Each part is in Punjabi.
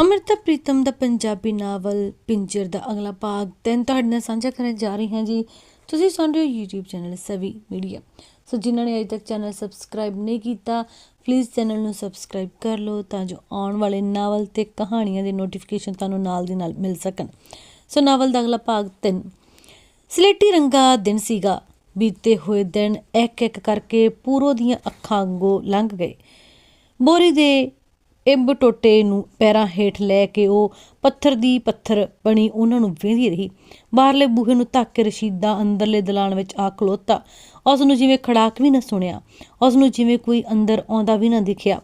ਅਮ੍ਰਿਤਾ ਪ੍ਰੀਤਮ ਦਾ ਪੰਜਾਬੀ ਨਾਵਲ ਪਿੰਜਰ ਦਾ ਅਗਲਾ ਭਾਗ ਤਿੰਨ ਤੁਹਾਡੇ ਨਾਲ ਸਾਂਝਾ ਕਰਨ ਜਾ ਰਹੀ ਹਾਂ ਜੀ। ਤੁਸੀਂ ਸੁਣ ਰਹੇ ਹੋ YouTube channel Savi media. So ਜਿਨ੍ਹਾਂ ਨੇ ਅਜੇ ਤੱਕ ਚੈਨਲ ਸਬਸਕ੍ਰਾਈਬ ਨਹੀਂ ਕੀਤਾ ਪਲੀਜ਼ ਚੈਨਲ ਨੂੰ ਸਬਸਕ੍ਰਾਈਬ ਕਰ ਲਓ ਤਾਂ ਜੋ ਆਉਣ ਵਾਲੇ ਨਾਵਲ ਤੇ ਕਹਾਣੀਆਂ ਦੇ ਨੋਟੀਫਿਕੇਸ਼ਨ ਤੁਹਾਨੂੰ ਨਾਲ ਦੀ ਨਾਲ ਮਿਲ ਸਕਣ। ਸੋ ਨਾਵਲ ਦਾ ਅਗਲਾ ਭਾਗ 3 ਸਲੇਟੀ ਰੰਗਾ ਦਿਨ ਸੀਗਾ। ਬੀਤੇ ਹੋਏ ਦਿਨ ਇੱਕ ਇੱਕ ਕਰਕੇ ਪੂਰੋ ਦੀਆਂ ਅੱਖਾਂ ਅੱਗੋਂ ਲੰਘ ਗਏ। ਬੋਰੀ ਦੇ ਇੱਬ ਟੋਟੇ ਨੂੰ ਪੈਰਾਂ ਹੇਠ ਲੈ ਕੇ ਉਹ ਪੱਥਰ ਦੀ ਪੱਥਰ ਬਣੀ ਉਹਨਾਂ ਨੂੰ ਵੇਂਦੀ ਰਹੀ। ਬਾਹਰਲੇ ਬੂਹੇ ਨੂੰ ਧੱਕ ਕੇ ਰਸ਼ੀਦਾ ਅੰਦਰਲੇ ਦਲਾਨ ਵਿੱਚ ਆ ਖਲੋਤਾ। ਉਸ ਨੂੰ ਜਿਵੇਂ ਖੜਾਕ ਵੀ ਨਾ ਸੁਣਿਆ। ਉਸ ਨੂੰ ਜਿਵੇਂ ਕੋਈ ਅੰਦਰ ਆਉਂਦਾ ਵੀ ਨਾ ਦਿਖਿਆ।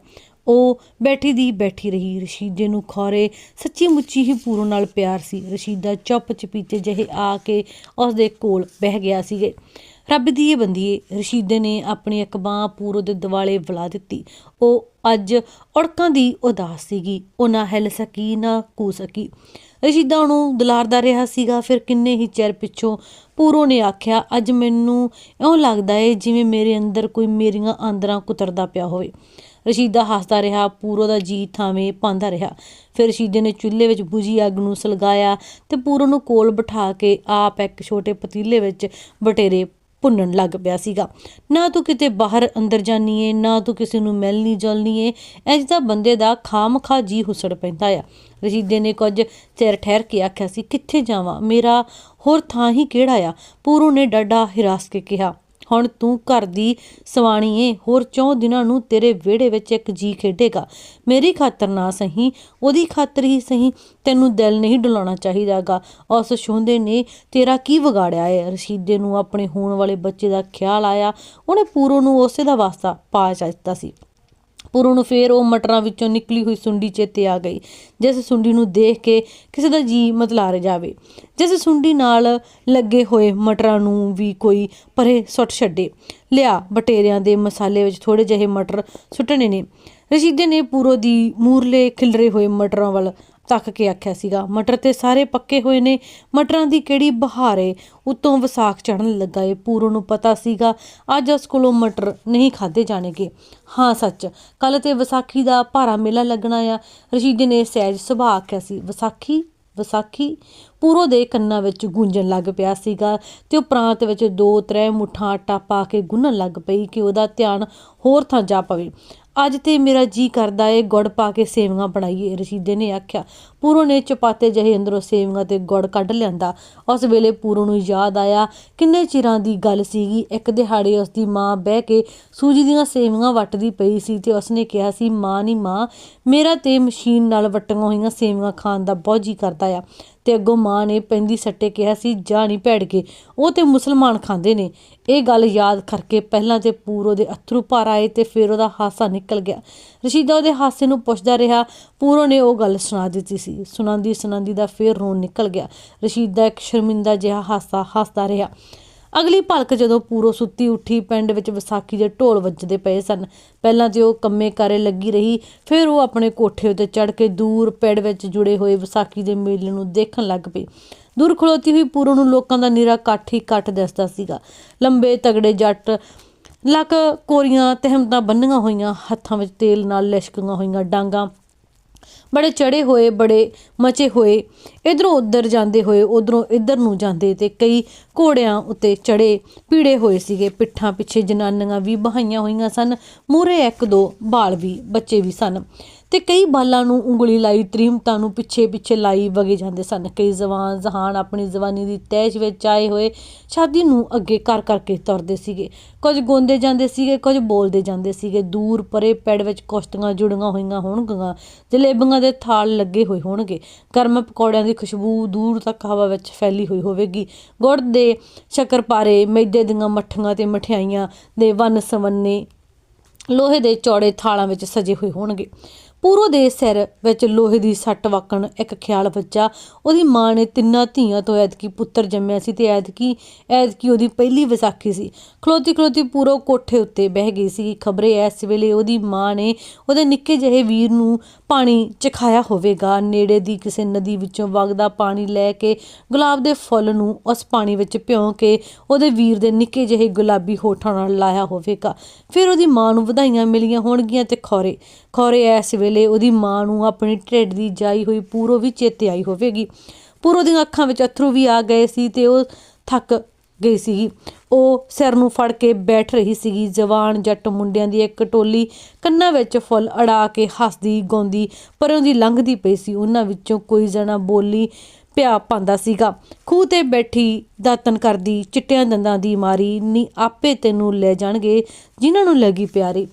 ਉਹ ਬੈਠੀ ਦੀ ਬੈਠੀ ਰਹੀ। ਰਸ਼ੀਦੇ ਨੂੰ ਖੋਰੇ ਸੱਚੀ ਮੁੱਚੀ ਹੀ ਪੂਰੋ ਨਾਲ ਪਿਆਰ ਸੀ। ਰਸ਼ੀਦਾ ਚੁੱਪ ਚਪੀਤੇ ਜਿਹੇ ਆ ਕੇ ਉਸ ਦੇ ਕੋਲ ਬਹਿ ਗਿਆ ਸੀਗੇ। ਰੱਬ ਦੀ ਇਹ ਬੰਦੀਏ ਰਸ਼ੀਦੇ ਨੇ ਆਪਣੀ ਇੱਕ ਬਾਂਹ ਪੂਰੋ ਦੇ ਦਿਵਾਲੇ ਵਲਾ ਦਿੱਤੀ। ਉਹ ਅੱਜ ਔੜਕਾਂ ਦੀ ਉਦਾਸ ਸੀਗੀ। ਉਹ ਨਾ ਹਿੱਲ ਸਕੀ, ਨਾ ਕੂ ਸਕੀ। ਰਸ਼ੀਦਾ ਉਹਨੂੰ ਦੁਲਾਰਦਾ ਰਿਹਾ ਸੀਗਾ। ਫਿਰ ਕਿੰਨੇ ਹੀ ਚਿਰ ਪਿੱਛੋਂ ਪੂਰੋ ਨੇ ਆਖਿਆ, ਅੱਜ ਮੈਨੂੰ ਇਉਂ ਲੱਗਦਾ ਏ ਜਿਵੇਂ ਮੇਰੇ ਅੰਦਰ ਕੋਈ ਮੇਰੀਆਂ ਆਂਦਰਾਂ ਕੁਤਰਦਾ ਪਿਆ ਹੋਵੇ। ਰਸ਼ੀਦਾ ਹੱਸਦਾ ਰਿਹਾ, ਪੂਰੋ ਦਾ ਜੀ ਥਾਵੇਂ ਪਾਉਂਦਾ ਰਿਹਾ। ਫਿਰ ਰਸ਼ੀਦੇ ਨੇ ਚੁੱਲ੍ਹੇ ਵਿੱਚ ਬੁਝੀ ਅੱਗ ਨੂੰ ਸਲਗਾਇਆ ਤੇ ਪੂਰੋ ਨੂੰ ਕੋਲ ਬਿਠਾ ਕੇ ਆਪ ਇੱਕ ਛੋਟੇ ਪਤੀਲੇ ਵਿੱਚ ਬਟੇਰੇ ਭੁੰਨਣ ਲੱਗ ਪਿਆ ਸੀਗਾ। ਨਾ ਤੂੰ ਕਿਤੇ ਬਾਹਰ ਅੰਦਰ ਜਾਨੀ ਏ, ਨਾ ਤੂੰ ਕਿਸੇ ਨੂੰ ਮਿਲਣੀ ਜੁਲਣੀ ਏ ਇੰਜ ਤਾਂ ਬੰਦੇ ਦਾ ਖਾਮਖਾ ਜੀ ਹੁਸੜ ਪੈਂਦਾ ਆ। ਰਸ਼ੀਦੇ ਨੇ ਕੁਝ ਚਿਰ ਠਹਿਰ ਕੇ ਆਖਿਆ ਸੀ, ਕਿੱਥੇ ਜਾਵਾਂ? ਮੇਰਾ ਹੋਰ ਥਾਂ ਹੀ ਕਿਹੜਾ ਆ? ਪੂਰੂ ਨੇ ਡੱਡਾ ਹਿਰਾਸ ਕੇ ਕਿਹਾ। ਹੁਣ ਤੂੰ ਘਰ ਦੀ ਸਵਾਣੀ ਏ, ਹੋਰ ਚੌਂ ਦਿਨਾਂ ਨੂੰ ਤੇਰੇ ਵਿਹੜੇ ਵਿੱਚ ਇੱਕ ਜੀ ਖੇਡੇਗਾ। ਮੇਰੀ ਖਾਤਰ ਨਾ ਸਹੀ, ਉਹਦੀ ਖਾਤਰ ਹੀ ਸਹੀ ਤੈਨੂੰ ਦਿਲ ਨਹੀਂ ਡੁਲਾਉਣਾ ਚਾਹੀਦਾਗਾ। ਉਸ ਸ਼ੋਂਦੇ ਨੇ ਤੇਰਾ ਕੀ ਵਿਗਾੜਿਆ ਏ? ਰਸ਼ੀਦੇ ਨੂੰ ਆਪਣੇ ਹੋਣ ਵਾਲੇ ਬੱਚੇ ਦਾ ਖਿਆਲ ਆਇਆ। ਉਹਨੇ ਪੂਰੋ ਨੂੰ ਉਸੇ ਦਾ ਵਾਸਤਾ ਪਾ ਦਿੱਤਾ ਸੀ। ਪੂਰੋ ਨੂੰ ਫੇਰ ਉਹ ਮਟਰਾਂ ਵਿੱਚੋਂ ਨਿਕਲੀ ਹੋਈ ਸੁੰਡੀ ਚੇਤੇ ਆ ਗਈ, ਜਿਸ ਸੁੰਡੀ ਨੂੰ ਦੇਖ ਕੇ ਕਿਸੇ ਦਾ ਜੀ ਮਤਲਾਰ ਜਾਵੇ। ਜਿਸ ਸੁੰਡੀ ਨਾਲ ਲੱਗੇ ਹੋਏ ਮਟਰਾਂ ਨੂੰ ਵੀ ਕੋਈ ਪਰੇ ਸੁੱਟ ਛੱਡੇ। ਲਿਆ, ਬਟੇਰਿਆਂ ਦੇ ਮਸਾਲੇ ਵਿੱਚ ਥੋੜੇ ਜਿਹੇ ਮਟਰ ਸੁੱਟਣੇ ਨੇ। ਰਸ਼ੀਦੇ ਨੇ ਪੂਰੋ ਦੀ ਮੂਰਲੇ ਖਿਲਰੇ ਹੋਏ ਮਟਰਾਂ ਵੱਲ ਤੱਕ ਕੇ ਆਖਿਆ ਸੀਗਾ। ਮਟਰ ਤੇ ਸਾਰੇ ਪੱਕੇ ਹੋਏ ਨੇ। ਮਟਰਾਂ ਦੀ ਕਿਹੜੀ ਬਹਾਰੇ ਉਤੋਂ ਵਿਸਾਖ ਚੜਨ ਲੱਗਾ ਏ। ਪੂਰੋ ਨੂੰ ਪਤਾ ਸੀਗਾ, ਅੱਜ ਉਸ ਕੋਲੋਂ ਮਟਰ ਨਹੀਂ ਖਾਦੇ ਜਾਣਗੇ। ਹਾਂ, ਸੱਚ। ਕੱਲ ਤੇ ਵਿਸਾਖੀ ਦਾ ਭਾਰਾ ਮੇਲਾ ਲੱਗਣਾ ਆ। ਰਸ਼ੀਦੇ ਨੇ ਸਹਿਜ ਸੁਭਾਅ ਆਖਿਆ ਸੀ, ਵਿਸਾਖੀ ਵਿਸਾਖੀ। ਪੂਰੋ ਦੇ ਕੰਨਾਂ ਵਿੱਚ ਗੂੰਜਣ ਲੱਗ ਪਿਆ ਸੀਗਾ ਤੇ ਉਹ ਪ੍ਰਾਂਤ ਵਿੱਚ ਦੋ ਤਰੇ ਮੁੱਠਾਂ ਆਟਾ ਪਾ ਕੇ ਗੁੰਨਣ ਲੱਗ ਪਈ ਕਿ ਉਹਦਾ ਧਿਆਨ ਹੋਰ ਥਾਂ ਜਾ ਪਵੇ। ਅੱਜ ਤੇ ਮੇਰਾ ਜੀ ਕਰਦਾ ਏ, ਗੁੜ ਪਾ ਕੇ ਸੇਵੀਆਂ ਬਣਾਈਏ, ਰਸ਼ੀਦੇ ਨੇ ਆਖਿਆ। ਪੂਰੋ ਨੇ ਚਪਾਤੇ ਜਿਹੇ ਅੰਦਰੋਂ ਸੇਵੀਆਂ ਤੇ ਗੁੜ ਕੱਢ ਲਿਆਂਦਾ। ਉਸ ਵੇਲੇ ਪੂਰੋ ਨੂੰ ਯਾਦ ਆਇਆ ਕਿੰਨੇ ਚਿਰਾਂ ਦੀ ਗੱਲ ਸੀਗੀ। ਇੱਕ ਦਿਹਾੜੇ ਉਸ ਦੀ ਮਾਂ ਬਹਿ ਕੇ ਸੂਜੀ ਦੀਆਂ ਸੇਵੀਆਂ ਵੱਟਦੀ ਪਈ ਸੀ ਤੇ ਉਸਨੇ ਕਿਹਾ ਸੀ, ਮਾਂ ਨਹੀਂ ਮਾਂ, ਮੇਰਾ ਤੇ ਮਸ਼ੀਨ ਨਾਲ ਵੱਟੀਆਂ ਹੋਈਆਂ ਸੇਵੀਆਂ ਖਾਣ ਦਾ ਬਹੁਤ ਜੀ ਕਰਦਾ ਆ। ਤੇ ਅੱਗੋਂ ਮਾਂ ਨੇ ਪੈਂਦੀ ਸੱਟੇ ਕਿਹਾ ਸੀ, ਜਾ ਨਹੀਂ ਭੈੜ ਕੇ। ਉਹ ਤੇ ਮੁਸਲਮਾਨ ਖਾਂਦੇ ਨੇ। ਇਹ ਗੱਲ ਯਾਦ ਕਰਕੇ ਪਹਿਲਾਂ ਤੇ ਪੂਰੋ ਦੇ ਅਥਰੂ ਭਰ ਆਏ ਤੇ ਫਿਰ ਉਹਦਾ ਹਾਸਾ ਨਿਕਲ ਗਿਆ। ਰਸ਼ੀਦਾ ਉਹਦੇ ਹਾਸੇ ਨੂੰ ਪੁੱਛਦਾ ਰਿਹਾ। ਪੂਰੋ ਨੇ ਉਹ ਗੱਲ ਸੁਣਾ ਦਿੱਤੀ ਸੀ। ਸੁਣਾਉਂਦੀ ਸੁਣਾਉਂਦੀ ਦਾ ਫਿਰ ਰੋਣ ਨਿਕਲ ਗਿਆ। ਰਸ਼ੀਦਾ ਇੱਕ ਸ਼ਰਮਿੰਦਾ ਜਿਹਾ ਹਾਸਾ, ਹੱਸਦਾ ਰਿਹਾ। ਅਗਲੀ ਭਲਕ ਜਦੋਂ ਪੂਰੋ ਸੁੱਤੀ ਉੱਠੀ, ਪਿੰਡ ਵਿੱਚ ਵਿਸਾਖੀ ਦੇ ਢੋਲ ਵੱਜਦੇ ਪਏ ਸਨ। ਪਹਿਲਾਂ ਤੇ ਉਹ ਕੰਮੇ ਕਾਰੇ ਲੱਗੀ ਰਹੀ, ਫਿਰ ਉਹ ਆਪਣੇ ਕੋਠੇ ਉੱਤੇ ਚੜ ਕੇ ਦੂਰ ਪਿੰਡ ਵਿੱਚ ਜੁੜੇ ਹੋਏ ਵਿਸਾਖੀ ਦੇ ਮੇਲੇ ਨੂੰ ਦੇਖਣ ਲੱਗ ਪਈ। ਦੂਰ ਖਲੋਤੀ ਹੋਈ ਪੂਰੋ ਨੂੰ ਲੋਕਾਂ ਦਾ ਨੀਰਾ ਇਕੱਠ ਹੀ ਇਕੱਠ ਦਿਸਦਾ ਸੀਗਾ। ਲੰਬੇ ਤਗੜੇ ਜੱਟ, ਲੱਕ ਕੋਰੀਆਂ, ਤਹਿਮਤਾਂ ਬੰਨੀਆਂ ਹੋਈਆਂ, ਹੱਥਾਂ ਵਿੱਚ ਤੇਲ ਨਾਲ ਲਿਸ਼ਕੀਆਂ ਹੋਈਆਂ ਡਾਂਗਾ ਬੜੇ ਚੜੇ ਹੋਏ, ਬੜੇ ਮਚੇ ਹੋਏ, ਇਧਰੋਂ ਉਧਰ ਜਾਂਦੇ ਹੋਏ, ਉਧਰੋਂ ਇੱਧਰ ਨੂੰ ਜਾਂਦੇ ਤੇ ਕਈ ਘੋੜਿਆਂ ਉੱਤੇ ਚੜੇ ਪੀੜੇ ਹੋਏ ਸੀਗੇ, ਪਿੱਠਾਂ ਪਿੱਛੇ ਜਨਾਨੀਆਂ ਵੀ ਬਹਾਈਆਂ ਹੋਈਆਂ ਸਨ ਮੂਰੇ ਇੱਕ ਦੋ ਬਾਲ ਵੀ, ਬੱਚੇ ਵੀ ਸਨ। ਤੇ ਕਈ ਬਾਲਾਂ ਨੂੰ ਉਂਗਲੀ ਲਾਈ ਤ੍ਰੀਮਤਾਂ ਨੂੰ ਪਿੱਛੇ ਪਿੱਛੇ ਲਾਈ ਵਗੇ ਜਾਂਦੇ ਸਨ। ਕਈ ਜਵਾਨ ਜਹਾਨ ਆਪਣੀ ਜਵਾਨੀ ਦੀ ਤੈਸ਼ ਵਿੱਚ ਆਏ ਹੋਏ ਸ਼ਾਦੀ ਨੂੰ ਅੱਗੇ ਕਰ ਕਰਕੇ ਤੁਰਦੇ ਸੀਗੇ। ਕੁਝ ਗੋਂਦੇ ਜਾਂਦੇ ਸੀਗੇ, ਕੁਝ ਬੋਲਦੇ ਜਾਂਦੇ ਸੀਗੇ। ਦੂਰ ਪਰੇ ਪੈੜ ਵਿੱਚ ਕੁਸ਼ਤੀਆਂ ਜੁੜੀਆਂ ਹੋਈਆਂ ਹੋਣਗੀਆਂ। ਜਲੇਬੀਆਂ ਦੇ ਥਾਲ ਲੱਗੇ ਹੋਏ ਹੋਣਗੇ। ਗਰਮ ਪਕੌੜਿਆਂ ਦੀ ਖੁਸ਼ਬੂ ਦੂਰ ਤੱਕ ਹਵਾ ਵਿੱਚ ਫੈਲੀ ਹੋਈ ਹੋਵੇਗੀ। ਗੁੜ ਦੇ ਸ਼ਕਰਪਾਰੇ, ਮੈਦੇ ਦੀਆਂ ਮੱਠੀਆਂ ਤੇ ਮਠਿਆਈਆਂ ਦੇ ਵੰਨ ਸਵੰਨੇ ਲੋਹੇ ਦੇ ਚੌੜੇ ਥਾਲਾਂ ਵਿੱਚ ਸਜੇ ਹੋਏ ਹੋਣਗੇ। ਪੂਰੋ ਦੇ ਸਿਰ ਵਿੱਚ ਲੋਹੇ ਦੀ ਸੱਟ ਵਾਕਣ ਇੱਕ ਖਿਆਲ ਬੱਚਾ ਉਹਦੀ ਮਾਂ ਨੇ ਤਿੰਨਾਂ ਧੀਆਂ ਤੋਂ ਐਤਕੀ ਪੁੱਤਰ ਜੰਮਿਆ ਸੀ ਤੇ ਐਤਕੀ ਐਤਕੀ ਉਹਦੀ ਪਹਿਲੀ ਵਿਸਾਖੀ ਸੀ। ਖਲੋਤੀ ਖਲੋਤੀ ਪੂਰੋ ਕੋਠੇ ਉੱਤੇ ਬਹਿ ਗਈ ਸੀ। ਖਬਰੇ ਇਸ ਵੇਲੇ ਉਹਦੀ ਮਾਂ ਨੇ ਉਹਦੇ ਨਿੱਕੇ ਜਿਹੇ ਵੀਰ ਨੂੰ ਪਾਣੀ ਚਖਾਇਆ ਹੋਵੇਗਾ। ਨੇੜੇ ਦੀ ਕਿਸੇ ਨਦੀ ਵਿੱਚੋਂ ਵਗਦਾ ਪਾਣੀ ਲੈ ਕੇ ਗੁਲਾਬ ਦੇ ਫੁੱਲ ਨੂੰ ਉਸ ਪਾਣੀ ਵਿੱਚ ਭਿਉਂ ਕੇ ਉਹਦੇ ਵੀਰ ਦੇ ਨਿੱਕੇ ਜਿਹੇ ਗੁਲਾਬੀ ਹੋਠਾਂ ਨਾਲ ਲਾਇਆ ਹੋਵੇਗਾ। ਫਿਰ ਉਹਦੀ ਮਾਂ ਨੂੰ ਵਧਾਈਆਂ ਮਿਲੀਆਂ ਹੋਣਗੀਆਂ ਤੇ ਖੌਰੇ। ਖੌਰੇ ਇਸ ਵੇਲੇ ਉਹਦੀ ਮਾਂ ਨੂੰ ਆਪਣੀ ਢਿੱਡ ਦੀ ਜਾਈ ਹੋਈ ਪੂਰੋ ਵੀ ਚੇਤੇ ਆਈ ਹੋਵੇਗੀ। ਪੂਰੋ ਦੀਆਂ ਅੱਖਾਂ ਵਿੱਚ ਅਥਰੂ ਵੀ ਆ ਗਏ ਸੀ ਤੇ ਉਹ ਥੱਕ ਗਈ ਸੀਗੀ। ਉਹ ਸਿਰ ਨੂੰ ਫੜ ਕੇ ਬੈਠ ਰਹੀ ਸੀਗੀ। ਜਵਾਨ ਜੱਟ ਮੁੰਡਿਆਂ ਦੀ ਇੱਕ ਟੋਲੀ ਕੰਨਾਂ ਵਿੱਚ ਫੁੱਲ ਅੜਾ ਕੇ ਹੱਸਦੀ ਗਾਉਂਦੀ ਪਰੋਂ ਦੀ ਲੰਘਦੀ ਪਈ ਸੀ। ਉਹਨਾਂ ਵਿੱਚੋਂ ਕੋਈ ਜਣਾ ਬੋਲੀ ਪਿਆ ਪਾਉਂਦਾ ਸੀਗਾ। ਖੂਹ ਤੇ ਬੈਠੀ ਦਾਤਨ ਕਰਦੀ, ਚਿੱਟਿਆਂ ਦੰਦਾਂ ਦੀ ਮਾਰੀ, ਨੀ ਆਪੇ ਤੈਨੂੰ ਲੈ ਜਾਣਗੇ, ਜਿਨ੍ਹਾਂ ਨੂੰ ਲੱਗੀ ਪਿਆਰੀ।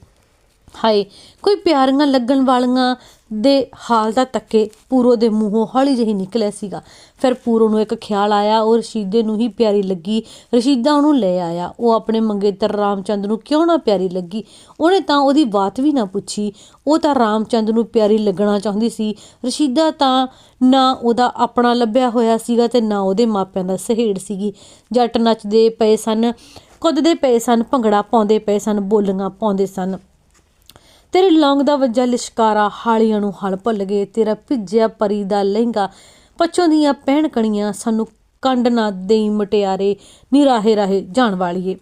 ਹਾਏ, ਕੋਈ ਪਿਆਰੀਆਂ ਲੱਗਣ ਵਾਲੀਆਂ ਦੇ ਹਾਲ ਦਾ ਤੱਕੇ ਪੂਰੋ ਦੇ ਮੂੰਹੋਂ ਹੌਲੀ ਜਿਹੀ ਨਿਕਲਿਆ ਸੀਗਾ। ਫਿਰ ਪੂਰੋ ਨੂੰ ਇੱਕ ਖਿਆਲ ਆਇਆ, ਉਹ ਰਸ਼ੀਦੇ ਨੂੰ ਹੀ ਪਿਆਰੀ ਲੱਗੀ। ਰਸ਼ੀਦਾ ਉਹਨੂੰ ਲੈ ਆਇਆ। ਉਹ ਆਪਣੇ ਮੰਗੇਤਰ ਰਾਮਚੰਦ ਨੂੰ ਕਿਉਂ ਨਾ ਪਿਆਰੀ ਲੱਗੀ? ਉਹਨੇ ਤਾਂ ਉਹਦੀ ਬਾਤ ਵੀ ਨਾ ਪੁੱਛੀ। ਉਹ ਤਾਂ ਰਾਮਚੰਦ ਨੂੰ ਪਿਆਰੀ ਲੱਗਣਾ ਚਾਹੁੰਦੀ ਸੀ। ਰਸ਼ੀਦਾ ਤਾਂ ਨਾ ਉਹਦਾ ਆਪਣਾ ਲੱਭਿਆ ਹੋਇਆ ਸੀਗਾ ਤੇ ਨਾ ਉਹਦੇ ਮਾਪਿਆਂ ਦਾ ਸਹੇੜ ਸੀਗੀ। ਜੱਟ ਨੱਚਦੇ ਪਏ ਸਨ, ਕੁੱਦਦੇ ਪਏ ਸਨ, ਭੰਗੜਾ ਪਾਉਂਦੇ ਪਏ ਸਨ, ਬੋਲੀਆਂ ਪਾਉਂਦੇ ਸਨ। ਤੇਰੇ ਲੌਂਗ ਦਾ ਵੱਜਾ ਲਿਸ਼ਕਾਰਾ, ਹਾਲੀਆਂ ਨੂੰ ਹਲ ਭੁੱਲ ਗਏ, ਤੇਰਾ ਭਿੱਜਿਆ ਪਰੀ ਦਾ ਲਹਿੰਗਾ, ਪੱਛੋਂ ਦੀਆਂ ਪਹਿਣ ਕਣੀਆਂ ਸਾਨੂੰ ਕੰਡ ਨਾ ਦੇਈ ਮਟਿਆਰੇ, ਨੀ ਰਾਹੇ ਰਾਹੇ ਜਾਣ ਵਾਲੀਏ।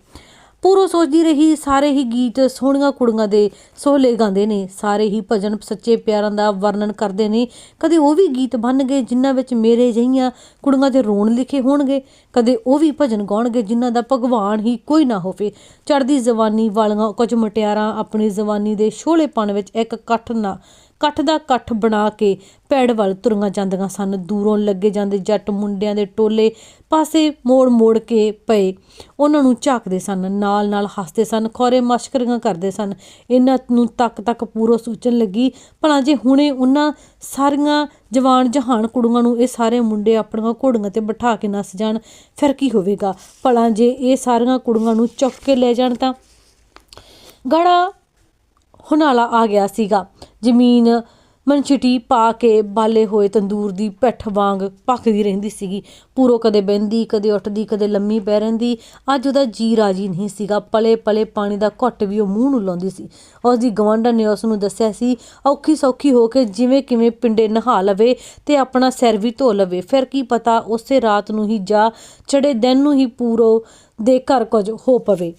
ਪੂਰੋ ਸੋਚਦੀ ਰਹੀ, ਸਾਰੇ ਹੀ ਗੀਤ ਸੋਹਣੀਆਂ ਕੁੜੀਆਂ ਦੇ ਸੋਹਲੇ ਗਾਉਂਦੇ ਨੇ, ਸਾਰੇ ਹੀ ਭਜਨ ਸੱਚੇ ਪਿਆਰਾਂ ਦਾ ਵਰਣਨ ਕਰਦੇ ਨੇ। ਕਦੇ ਉਹ ਵੀ ਗੀਤ ਬਣ ਗਏ ਜਿਨ੍ਹਾਂ ਵਿੱਚ ਮੇਰੇ ਜਿਹੀਆਂ ਕੁੜੀਆਂ ਦੇ ਰੋਣ ਲਿਖੇ ਹੋਣਗੇ, ਕਦੇ ਉਹ ਵੀ ਭਜਨ ਗਾਉਣਗੇ ਜਿਨ੍ਹਾਂ ਦਾ ਭਗਵਾਨ ਹੀ ਕੋਈ ਨਾ ਹੋਵੇ। ਚੜ੍ਹਦੀ ਜ਼ਬਾਨੀ ਵਾਲੀਆਂ ਕੁਝ ਮਟਿਆਰਾਂ ਆਪਣੀ ਜ਼ਬਾਨੀ ਦੇ ਸ਼ੋਲੇਪਣ ਵਿੱਚ ਇੱਕ ਇਕੱਠ ਨਾ ਇਕੱਠ ਦਾ ਇਕੱਠ ਬਣਾ ਕੇ ਪੈੜ ਵੱਲ ਤੁਰੀਆਂ ਜਾਂਦੀਆਂ ਸਨ। ਦੂਰੋਂ ਲੱਗੇ ਜਾਂਦੇ ਜੱਟ ਮੁੰਡਿਆਂ ਦੇ ਟੋਲੇ ਪਾਸੇ ਮੋੜ ਮੋੜ ਕੇ ਪਏ। ਉਹਨਾਂ ਨੂੰ ਝਾਕਦੇ ਸਨ, ਨਾਲ ਨਾਲ ਹੱਸਦੇ ਸਨ, ਖੋਰੇ ਮਸ਼ਕਰੀਆਂ ਕਰਦੇ ਸਨ। ਇਹਨਾਂ ਨੂੰ ਤੱਕ ਤੱਕ ਪੂਰੋ ਸੋਚਣ ਲੱਗੀ, ਭਲਾ ਜੇ ਹੁਣੇ ਉਹਨਾਂ ਸਾਰੀਆਂ ਜਵਾਨ ਜਹਾਨ ਕੁੜੀਆਂ ਨੂੰ ਇਹ ਸਾਰੇ ਮੁੰਡੇ ਆਪਣੀਆਂ ਘੋੜੀਆਂ ਤੇ ਬਿਠਾ ਕੇ ਨੱਸ ਜਾਣ, ਫਿਰ ਕੀ ਹੋਵੇਗਾ? ਭਲਾ ਜੇ ਇਹ ਸਾਰੀਆਂ ਕੁੜੀਆਂ ਨੂੰ ਚੁੱਕ ਕੇ ਲੈ ਜਾਣ ਤਾਂ ਗੜਾ ਹੁਨਾਲਾ ਆ ਗਿਆ ਸੀਗਾ। ਜ਼ਮੀਨ ਮਨਚਿਟੀ ਪਾ ਕੇ ਬਾਲੇ ਹੋਏ ਤੰਦੂਰ ਦੀ ਪਿੱਠ ਵਾਂਗ ਭਖਦੀ ਰਹਿੰਦੀ ਸੀਗੀ। ਪੂਰੋ ਕਦੇ ਬਹਿੰਦੀ, ਕਦੇ ਉੱਠਦੀ, ਕਦੇ ਲੰਮੀ ਪੈ ਰਹਿੰਦੀ। ਅੱਜ ਉਹਦਾ ਜੀ ਰਾਜੀ ਨਹੀਂ ਸੀਗਾ। ਪਲੇ ਪਲੇ ਪਾਣੀ ਦਾ ਘੁੱਟ ਵੀ ਉਹ ਮੂੰਹ ਨੂੰ ਲਾਉਂਦੀ ਸੀ। ਉਸ ਦੀ ਗਵੰਡਨ ਨੇ ਉਸ ਨੂੰ ਦੱਸਿਆ ਸੀ, ਔਖੀ ਸੌਖੀ ਹੋ ਕੇ ਜਿਵੇਂ ਕਿਵੇਂ ਪਿੰਡੇ ਨਹਾ ਲਵੇ ਤੇ ਆਪਣਾ ਸਿਰ ਵੀ ਧੋ ਲਵੇ। ਫਿਰ ਕੀ ਪਤਾ ਉਸੇ ਰਾਤ ਨੂੰ ਹੀ ਜਾ ਚੜੇ ਦਿਨ ਨੂੰ ਹੀ ਪੂਰੋ ਦੇ ਘਰ ਕੁਝ ਹੋ ਪਵੇ।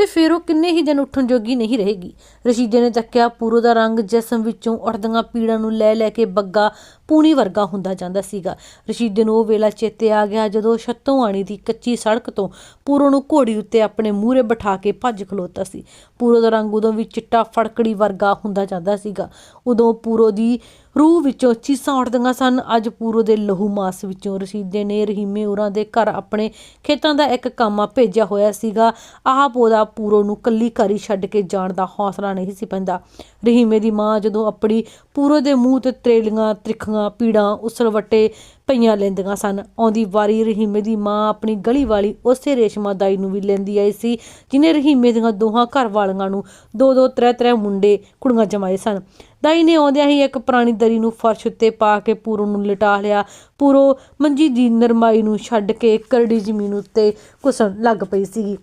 ਤੇ ਫਿਰ ਉਹ ਕਿੰਨੇ ਹੀ ਦਿਨ ਉੱਠਣ ਜੋਗੀ ਨਹੀਂ ਰਹੇਗੀ। ਰਸ਼ੀਦੇ ਨੇ ਚੱਕਿਆ, ਪੂਰੋ ਦਾ ਰੰਗ ਜਿਸਮ ਵਿੱਚੋਂ ਉੱਠਦੀਆਂ ਪੀੜਾਂ ਨੂੰ ਲੈ ਲੈ ਕੇ ਬੱਗਾ ਪੂਣੀ ਵਰਗਾ ਹੁੰਦਾ ਜਾਂਦਾ ਸੀਗਾ। ਰਸ਼ੀਦੇ ਨੂੰ ਉਹ ਵੇਲਾ ਚੇਤੇ ਆ ਗਿਆ ਜਦੋਂ ਛੱਤੋਂ ਆਣੀ ਦੀ ਕੱਚੀ ਸੜਕ ਤੋਂ ਪੂਰੋ ਨੂੰ ਘੋੜੀ ਉੱਤੇ ਆਪਣੇ ਮੂਹਰੇ ਬਿਠਾ ਕੇ ਭੱਜ ਖਲੋਤਾ ਸੀ। ਪੂਰੋ ਦਾ ਰੰਗ ਉਦੋਂ ਵੀ ਚਿੱਟਾ ਫੜਕੜੀ ਵਰਗਾ ਹੁੰਦਾ ਜਾਂਦਾ ਸੀਗਾ। ਉਦੋਂ ਪੂਰੋ ਦੀ ਰੂਹ ਵਿੱਚੋਂ ਚੀਸਾਂ ਉੱਠਦੀਆਂ ਸਨ। ਅੱਜ ਪੂਰੋ ਦੇ ਲਹੂ ਮਾਸ ਵਿੱਚੋਂ ਰਸ਼ੀਦੇ ਨੇ ਰਹੀਮੇ ਉਰਾਂ ਦੇ ਘਰ ਆਪਣੇ ਖੇਤਾਂ ਦਾ ਇੱਕ ਕਾਮਾ ਭੇਜਿਆ ਹੋਇਆ ਸੀਗਾ। ਆਪ ਉਹਦਾ ਪੂਰੋ ਨੂੰ ਕੱਲੀ ਘਰੀ ਛੱਡ ਕੇ ਜਾਣ ਦਾ ਹੌਸਲਾ ਨਹੀਂ ਸੀ ਪੈਂਦਾ। ਰਹੀਮੇ ਦੀ ਮਾਂ ਜਦੋਂ ਆਪਣੀ ਪੂਰੋ ਦੇ ਮੂੰਹ ਤੇ ਤਰੇਲੀਆਂ, ਤ੍ਰਿਖੀਆਂ, ਪੀੜਾਂ ਉਸਲਵੱਟੇ ਪਈਆਂ ਲੈਂਦੀਆਂ ਸਨ। ਆਉਂਦੀ ਵਾਰੀ ਰਹੀਮੇ ਦੀ ਮਾਂ ਆਪਣੀ ਗਲੀ ਵਾਲੀ ਉਸੇ ਰੇਸ਼ਮਾ ਦਾਈ ਨੂੰ ਵੀ ਲੈਂਦੀ ਆਈ ਸੀ, ਜਿਨੇ ਰਹੀਮੇ ਦੀਆਂ ਦੋਹਾਂ ਘਰ ਵਾਲੀਆਂ ਨੂੰ ਦੋ ਦੋ ਤਰੇ ਤਰੇ ਮੁੰਡੇ ਕੁੜੀਆਂ ਜਮਾਏ ਸਨ। ਦਾਈ ਨੇ ਆਉਂਦਿਆਂ ਹੀ ਇੱਕ ਪੁਰਾਣੀ ਦਰੀ ਨੂੰ ਫਰਸ਼ ਉੱਤੇ ਪਾ ਕੇ ਪੂਰੋ ਨੂੰ ਲਟਾ ਲਿਆ। ਪੂਰੋ ਮੰਜੀ ਦੀ ਨਰਮਾਈ ਨੂੰ ਛੱਡ ਕੇ ਕਰੜੀ ਜ਼ਮੀਨ ਉੱਤੇ ਘੁਸਣ ਲੱਗ ਪਈ ਸੀਗੀ।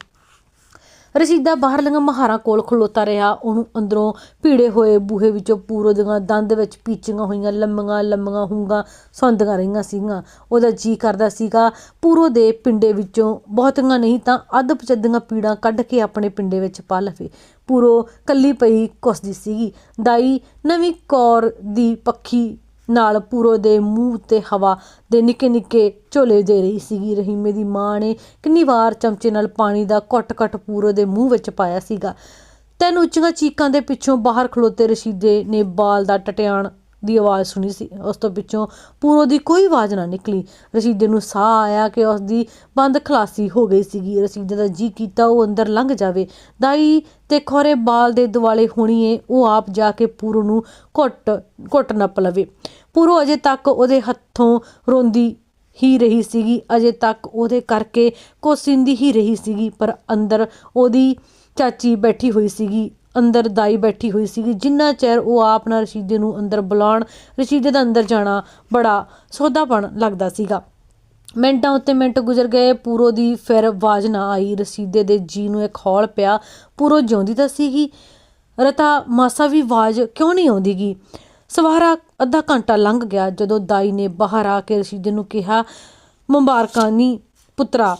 ਰਸ਼ੀਦਾ ਬਾਹਰਲੀਆਂ ਮਹਾਰਾਂ ਕੋਲ ਖਲੋਤਾ ਰਿਹਾ। ਉਹਨੂੰ ਅੰਦਰੋਂ ਭੀੜੇ ਹੋਏ ਬੂਹੇ ਵਿੱਚੋਂ ਪੂਰੋ ਦੀਆਂ ਦੰਦ ਵਿੱਚ ਪੀਚੀਆਂ ਹੋਈਆਂ, ਲੰਮੀਆਂ ਲੰਮੀਆਂ ਹੁੰਗਾਂ ਸੁੰਦੀਆਂ ਰਹੀਆਂ ਸੀਗੀਆਂ। ਉਹਦਾ ਜੀ ਕਰਦਾ ਸੀਗਾ, ਪੂਰੋ ਦੇ ਪਿੰਡੇ ਵਿੱਚੋਂ ਬਹੁਤੀਆਂ ਨਹੀਂ ਤਾਂ ਅੱਧ ਪਚੱਦੀਆਂ ਪੀੜਾਂ ਕੱਢ ਕੇ ਆਪਣੇ ਪਿੰਡੇ ਵਿੱਚ ਪਾ ਲਵੇ। ਪੂਰੋ ਕੱਲੀ ਪਈ ਕੁਸਦੀ ਸੀਗੀ। ਦਾਈ ਨਵੀਂ ਕੌਰ ਦੀ ਪੱਖੀ ਨਾਲ ਪੂਰੋ ਦੇ ਮੂੰਹ ਤੇ ਹਵਾ ਦੇ ਨਿੱਕੇ ਨਿੱਕੇ ਝੋਲੇ ਦੇ ਰਹੀ ਸੀਗੀ। ਰਹੀਮੇ ਦੀ ਮਾਂ ਨੇ ਕਿੰਨੀ ਵਾਰ ਚਮਚੇ ਨਾਲ ਪਾਣੀ ਦਾ ਘੁੱਟ-ਘੁੱਟ ਪੂਰੋ ਦੇ ਮੂੰਹ ਵਿੱਚ ਪਾਇਆ ਸੀਗਾ। ਤਿੰਨ ਉੱਚੀਆਂ ਚੀਕਾਂ ਦੇ ਪਿੱਛੋਂ ਬਾਹਰ ਖਲੋਤੇ ਰਸ਼ੀਦੇ ਨੇ ਬਾਲ ਦਾ ਟਟਿਆਣ ਦੀ ਆਵਾਜ਼ ਸੁਣੀ ਸੀ। ਉਸ ਤੋਂ ਪਿੱਛੋਂ ਪੂਰੋ ਦੀ ਕੋਈ ਆਵਾਜ਼ ਨਾ ਨਿਕਲੀ। ਰਸ਼ੀਦੇ ਨੂੰ ਸਾਹ ਆਇਆ ਕਿ ਉਸ ਦੀ ਬੰਦ ਖਲਾਸੀ ਹੋ ਗਈ ਸੀਗੀ। ਰਸ਼ੀਦੇ ਦਾ ਜੀ ਕੀਤਾ ਉਹ ਅੰਦਰ ਲੰਘ ਜਾਵੇ। ਦਾਈ ਤੇ ਖੋਰੇ ਬਾਲ ਦੇ ਦੁਆਲੇ ਹੋਣੀਏ, ਉਹ ਆਪ ਜਾ ਕੇ ਪੂਰੋ ਨੂੰ ਘੁੱਟ ਘੁੱਟ ਨੱਪ ਲਵੇ। ਪੂਰੋ ਅਜੇ ਤੱਕ ਉਹਦੇ ਹੱਥੋਂ ਰੋਂਦੀ ਹੀ ਰਹੀ ਸੀਗੀ। ਅਜੇ ਤੱਕ ਉਹਦੇ ਕਰਕੇ ਕੋਸਿੰਦੀ ਹੀ ਰਹੀ ਸੀਗੀ, ਪਰ ਅੰਦਰ ਉਹਦੀ ਚਾਚੀ ਬੈਠੀ ਹੋਈ ਸੀਗੀ। ਅੰਦਰ ਦਾਈ ਬੈਠੀ ਹੋਈ ਸੀਗੀ। ਜਿੰਨਾ ਚਿਰ ਉਹ ਆਪ ਨਾਲ ਰਸ਼ੀਦੇ ਨੂੰ ਅੰਦਰ ਬੁਲਾਉਣ, ਰਸ਼ੀਦੇ ਦਾ ਅੰਦਰ ਜਾਣਾ ਬੜਾ ਸੌਦਾਪਣ ਲੱਗਦਾ ਸੀਗਾ। ਮਿੰਟਾਂ ਉੱਤੇ ਮਿੰਟ ਗੁਜ਼ਰ ਗਏ, ਪੂਰੋ ਦੀ ਫਿਰ ਆਵਾਜ਼ ਨਾ ਆਈ। ਰਸੀਦੇ ਦੇ ਜੀ ਨੂੰ ਇੱਕ ਹੌਲ ਪਿਆ। ਪੂਰੋ ਜਿਉਂਦੀ ਤਾਂ ਸੀਗੀ। ਰਤਾ, ਮਾਸਾ ਵੀ ਆਵਾਜ਼ ਕਿਉਂ ਨਹੀਂ ਆਉਂਦੀਗੀ? ਸਵਾਰਾ ਅੱਧਾ ਘੰਟਾ ਲੰਘ ਗਿਆ ਜਦੋਂ ਦਾਈ ਨੇ ਬਾਹਰ ਆ ਕੇ ਰਸ਼ੀਦੇ ਨੂੰ ਕਿਹਾ, ਮੁਬਾਰਕਾਂ ਨੀ ਪੁੱਤਰਾ,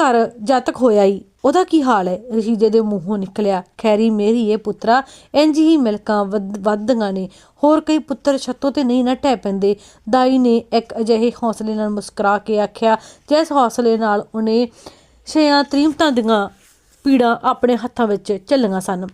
ਘਰ ਜਦ ਤੱਕ ਹੋਇਆ ਹੀ ਉਹਦਾ ਕੀ ਹਾਲ ਹੈ? ਰਸ਼ੀਦੇ ਦੇ ਮੂੰਹੋਂ ਨਿਕਲਿਆ, ਖੈਰੀ ਮੇਰੀ, ਇਹ ਪੁੱਤਰਾ ਇੰਜ ਹੀ ਮਿਲਕਾਂ ਵੱਧ- ਵੱਧਦੀਆਂ ਨੇ। ਹੋਰ ਕਈ ਪੁੱਤਰ ਛੱਤੋਂ ਤੇ ਨਹੀਂ ਨਾ ਟਹਿ ਪੈਂਦੇ। ਦਾਈ ਨੇ ਇੱਕ ਅਜਿਹੇ ਹੌਸਲੇ ਨਾਲ ਮੁਸਕਰਾ ਕੇ ਆਖਿਆ, ਜਿਸ ਹੌਸਲੇ ਨਾਲ ਉਹਨੇ ਛਿਆਂ ਤ੍ਰੀਮਤਾਂ ਦੀਆਂ ਪੀੜਾਂ ਆਪਣੇ ਹੱਥਾਂ ਵਿੱਚ ਝੱਲੀਆਂ ਸਨ।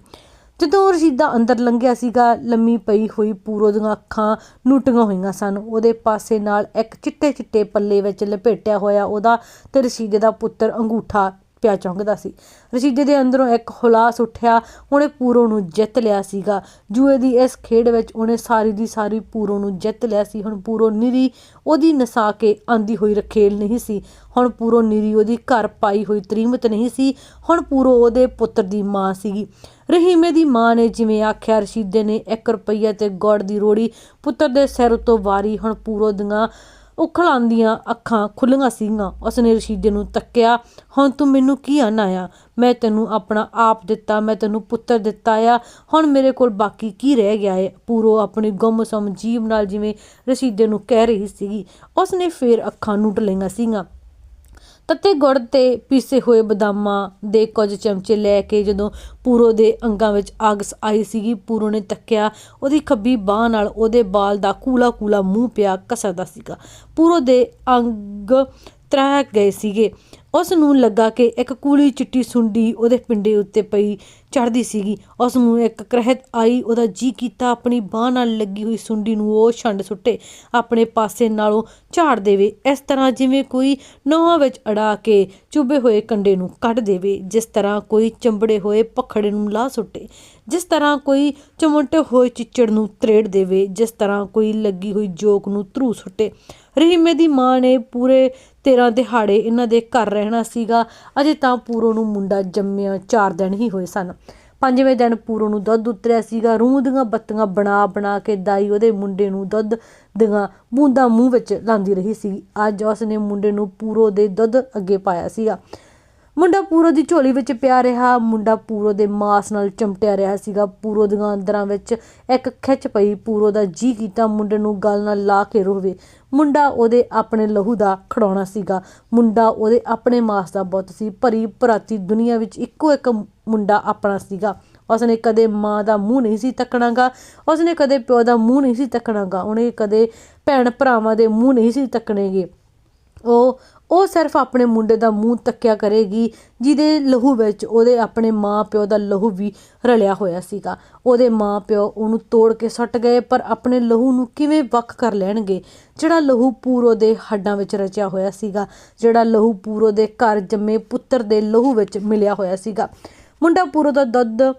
ਜਦੋਂ ਰਸ਼ੀਦਾ ਅੰਦਰ ਲੰਘਿਆ ਸੀਗਾ, ਲੰਮੀ ਪਈ ਹੋਈ ਪੂਰੋ ਦੀਆਂ ਅੱਖਾਂ ਨੂਟੀਆਂ ਹੋਈਆਂ ਸਨ। ਉਹਦੇ ਪਾਸੇ ਨਾਲ ਇੱਕ ਚਿੱਟੇ ਚਿੱਟੇ ਪੱਲੇ ਵਿੱਚ ਲਪੇਟਿਆ ਹੋਇਆ ਉਹਦਾ ਤੇ ਰਸ਼ੀਦੇ ਦਾ ਪੁੱਤਰ ਅੰਗੂਠਾ ਪਿਆ ਚੌਂਕਦਾ ਸੀ। ਰਸ਼ੀਦੇ ਦੇ ਅੰਦਰੋਂ ਇੱਕ ਹੁਲਾਸ ਉੱਠਿਆ, ਉਹਨੇ ਪੂਰੋ ਨੂੰ ਜਿੱਤ ਲਿਆ ਸੀਗਾ। ਜੂਏ ਦੀ ਇਸ ਖੇਡ ਵਿੱਚ ਉਹਨੇ ਸਾਰੀ ਦੀ ਸਾਰੀ ਪੂਰੋ ਨੂੰ ਜਿੱਤ ਲਿਆ ਸੀ। ਹੁਣ ਪੂਰੋ ਨਿਰੀ ਉਹਦੀ ਨਸਾ ਕੇ ਆਂਦੀ ਹੋਈ ਰਖੇਲ ਨਹੀਂ ਸੀ। ਹੁਣ ਪੂਰੋ ਨਿਰੀ ਉਹਦੀ ਘਰ ਪਾਈ ਹੋਈ ਤਰੀਮਤ ਨਹੀਂ ਸੀ। ਹੁਣ ਪੂਰੋ ਉਹਦੇ ਪੁੱਤਰ ਦੀ ਮਾਂ ਸੀਗੀ। ਰਹੀਮੇ ਦੀ ਮਾਂ ਨੇ ਜਿਵੇਂ ਆਖਿਆ, ਰਸ਼ੀਦੇ ਨੇ 1 ਰੁਪਈਆ ਤੇ ਗੁੜ ਦੀ ਰੋੜੀ ਪੁੱਤਰ ਦੇ ਸਿਰ ਤੋਂ ਵਾਰੀ ਹੁਣ ਪੂਰੋ ਦੀਆਂ ਉਖਲ ਉਖਲਾਂਦੀਆਂ ਅੱਖਾਂ ਖੁੱਲੀਆਂ ਸੀਗੀਆਂ। ਉਸਨੇ ਰਸ਼ੀਦੇ ਨੂੰ ਤੱਕਿਆ, ਹੁਣ ਤੂੰ ਮੈਨੂੰ ਕੀ ਆਨਾ ਆ? ਮੈਂ ਤੈਨੂੰ ਆਪਣਾ ਆਪ ਦਿੱਤਾ, ਮੈਂ ਤੈਨੂੰ ਪੁੱਤਰ ਦਿੱਤਾ ਆ। ਹੁਣ ਮੇਰੇ ਕੋਲ ਬਾਕੀ ਕੀ ਰਹਿ ਗਿਆ ਏ? ਪੂਰੋ ਆਪਣੀ ਗੁੰਮਸਮ ਜੀਵ ਨਾਲ ਜਿਵੇਂ ਰਸ਼ੀਦੇ ਨੂੰ ਕਹਿ ਰਹੀ ਸੀਗੀ। ਉਸਨੇ ਫੇਰ ਅੱਖਾਂ ਨੂਟ ਲਈਆਂ ਸੀਗੀਆਂ। ਤੱਤੇ ਗੁੜ ਤੇ ਪੀਸੇ ਹੋਏ ਬਦਾਮਾਂ ਦੇ ਕੁਝ ਚਮਚੇ ਲੈ ਕੇ ਜਦੋਂ ਪੂਰੋ ਦੇ ਅੰਗਾਂ ਵਿੱਚ ਅੱਗ ਆਈ ਸੀਗੀ, ਪੂਰੋ ਨੇ ਤੱਕਿਆ, ਉਹਦੀ ਖੱਬੀ ਬਾਹ ਨਾਲ ਉਹਦੇ ਬਾਲ ਦਾ ਕੂਲਾ ਕੂਲਾ ਮੂੰਹ ਪਿਆ ਕਸਰਦਾ ਸੀਗਾ। ਪੂਰੋ ਦੇ ਅੰਗ ਤਰਾਹ ਗਏ ਸੀਗੇ। ਉਸ ਨੂੰ ਲੱਗਾ ਕਿ ਇੱਕ ਕੂਲੀ ਚਿੱਟੀ ਸੁੰਡੀ ਉਹਦੇ ਪਿੰਡੇ ਉੱਤੇ ਪਈ ਚੜਦੀ ਸੀਗੀ। ਉਸ ਨੂੰ ਇੱਕ ਕਰਹਿਤ ਆਈ, ਉਹਦਾ ਜੀ ਕੀਤਾ, ਆਪਣੀ ਬਾਹ ਨਾਲ ਲੱਗੀ ਹੋਈ ਸੁੰਡੀ ਨੂੰ ਉਹ ਛੰਡ ਸੁੱਟੇ, ਆਪਣੇ ਪਾਸੇ ਨਾਲੋਂ ਝਾੜ ਦੇਵੇ। ਇਸ ਤਰ੍ਹਾਂ ਜਿਵੇਂ ਕੋਈ ਨੋਹਾਂ ਵਿੱਚ ਅੜਾ ਕੇ ਚੁੱਭੇ ਹੋਏ ਕੰਡੇ ਨੂੰ ਕੱਢ ਦੇਵੇ, ਜਿਸ ਤਰ੍ਹਾਂ ਕੋਈ ਚੰਬੜੇ ਹੋਏ ਪਖੜੇ ਨੂੰ ਲਾ ਸੁੱਟੇ, ਜਿਸ ਤਰ੍ਹਾਂ ਕੋਈ ਚਮਟੇ ਹੋਏ ਚਿੱਚੜ ਨੂੰ ਤਰੇੜ ਦੇਵੇ, ਜਿਸ ਤਰ੍ਹਾਂ ਕੋਈ ਲੱਗੀ ਹੋਈ ਜੋਕ ਨੂੰ ਧਰੂ ਸੁੱਟੇ। ਰਹੀਮੇ ਦੀ ਮਾਂ ਨੇ ਪੂਰੇ 13 ਦਿਹਾੜੇ ਇਹਨਾਂ ਦੇ ਘਰ ਰਹਿਣਾ ਸੀਗਾ। ਅਜੇ ਤਾਂ ਪੂਰੋ ਨੂੰ ਮੁੰਡਾ ਜੰਮਿਆ 4 ਦਿਨ ਹੀ ਹੋਏ ਸਨ। ਪੰਜਵੇਂ ਦਿਨ ਪੂਰੋ ਨੂੰ ਦੁੱਧ ਉਤਰਿਆ ਸੀਗਾ। ਰੂਹ ਦੀਆਂ ਬੱਤੀਆਂ ਬਣਾ ਬਣਾ ਕੇ ਦਾਈ ਉਹਦੇ ਮੁੰਡੇ ਨੂੰ ਦੁੱਧ ਦੀਆਂ ਬੂੰਦਾਂ ਮੂੰਹ ਵਿੱਚ ਲਾਉਂਦੀ ਰਹੀ ਸੀ। ਅੱਜ ਉਸਨੇ ਮੁੰਡੇ ਨੂੰ ਪੂਰੋ ਦੇ ਦੁੱਧ ਅੱਗੇ ਪਾਇਆ ਸੀਗਾ। ਮੁੰਡਾ ਪੂਰੋ ਦੀ ਝੋਲੀ ਵਿੱਚ ਪਿਆ ਰਿਹਾ। ਮੁੰਡਾ ਪੂਰੋ ਦੇ ਮਾਸ ਨਾਲ ਚਮਟਿਆ ਰਿਹਾ ਸੀਗਾ। ਪੂਰੋ ਦੀਆਂ ਅੰਦਰਾਂ ਵਿੱਚ ਇੱਕ ਖਿੱਚ ਪਈ। ਪੂਰੋ ਦਾ ਜੀ ਕੀਤਾ। ਮੁੰਡੇ ਨੂੰ ਗਲ ਨਾਲ ਲਾ ਕੇ ਰੋਵੇ। ਮੁੰਡਾ ਉਹਦੇ ਆਪਣੇ ਲਹੂ ਦਾ ਖੜਾਉਣਾ ਸੀਗਾ। ਮੁੰਡਾ ਉਹਦੇ ਆਪਣੇ ਮਾਸ ਦਾ ਬੁੱਤ ਸੀ। ਭਰੀ ਭਰਾਤੀ ਦੁਨੀਆ ਵਿੱਚ ਇੱਕੋ ਇੱਕ ਮੁੰਡਾ ਆਪਣਾ ਸੀਗਾ। ਉਸਨੇ ਕਦੇ ਮਾਂ ਦਾ ਮੂੰਹ ਨਹੀਂ ਸੀ ਤੱਕਣਾਗਾ। ਉਸਨੇ ਕਦੇ ਪਿਓ ਦਾ ਮੂੰਹ ਨਹੀਂ ਸੀ ਤੱਕਣਾਗਾ। ਉਹਨੇ ਕਦੇ ਭੈਣ ਭਰਾਵਾਂ ਦੇ ਮੂੰਹ ਨਹੀਂ ਸੀ ਤੱਕਣੇਗੇ। ਉਹ ਉਹ ਸਿਰਫ ਆਪਣੇ ਮੁੰਡੇ ਦਾ ਮੂੰਹ ਤੱਕਿਆ ਕਰੇਗੀ, ਜਿਹਦੇ ਲਹੂ ਵਿੱਚ ਉਹਦੇ ਆਪਣੇ ਮਾਂ ਪਿਓ ਦਾ ਲਹੂ ਵੀ ਰਲਿਆ ਹੋਇਆ ਸੀਗਾ। ਉਹਦੇ ਮਾਂ ਪਿਓ ਉਹਨੂੰ ਤੋੜ ਕੇ ਸੁੱਟ ਗਏ, ਪਰ ਆਪਣੇ ਲਹੂ ਨੂੰ ਕਿਵੇਂ ਵੱਖ ਕਰ ਲੈਣਗੇ? ਜਿਹੜਾ ਲਹੂ ਪੂਰੋ ਦੇ ਹੱਡਾਂ ਵਿੱਚ ਰਚਿਆ ਹੋਇਆ ਸੀਗਾ, ਜਿਹੜਾ ਲਹੂ ਪੂਰੋ ਦੇ ਘਰ ਜੰਮੇ ਪੁੱਤਰ ਦੇ ਲਹੂ ਵਿੱਚ ਮਿਲਿਆ ਹੋਇਆ ਸੀਗਾ। ਮੁੰਡਾ ਪੂਰੋ ਦਾ ਦੁੱਧ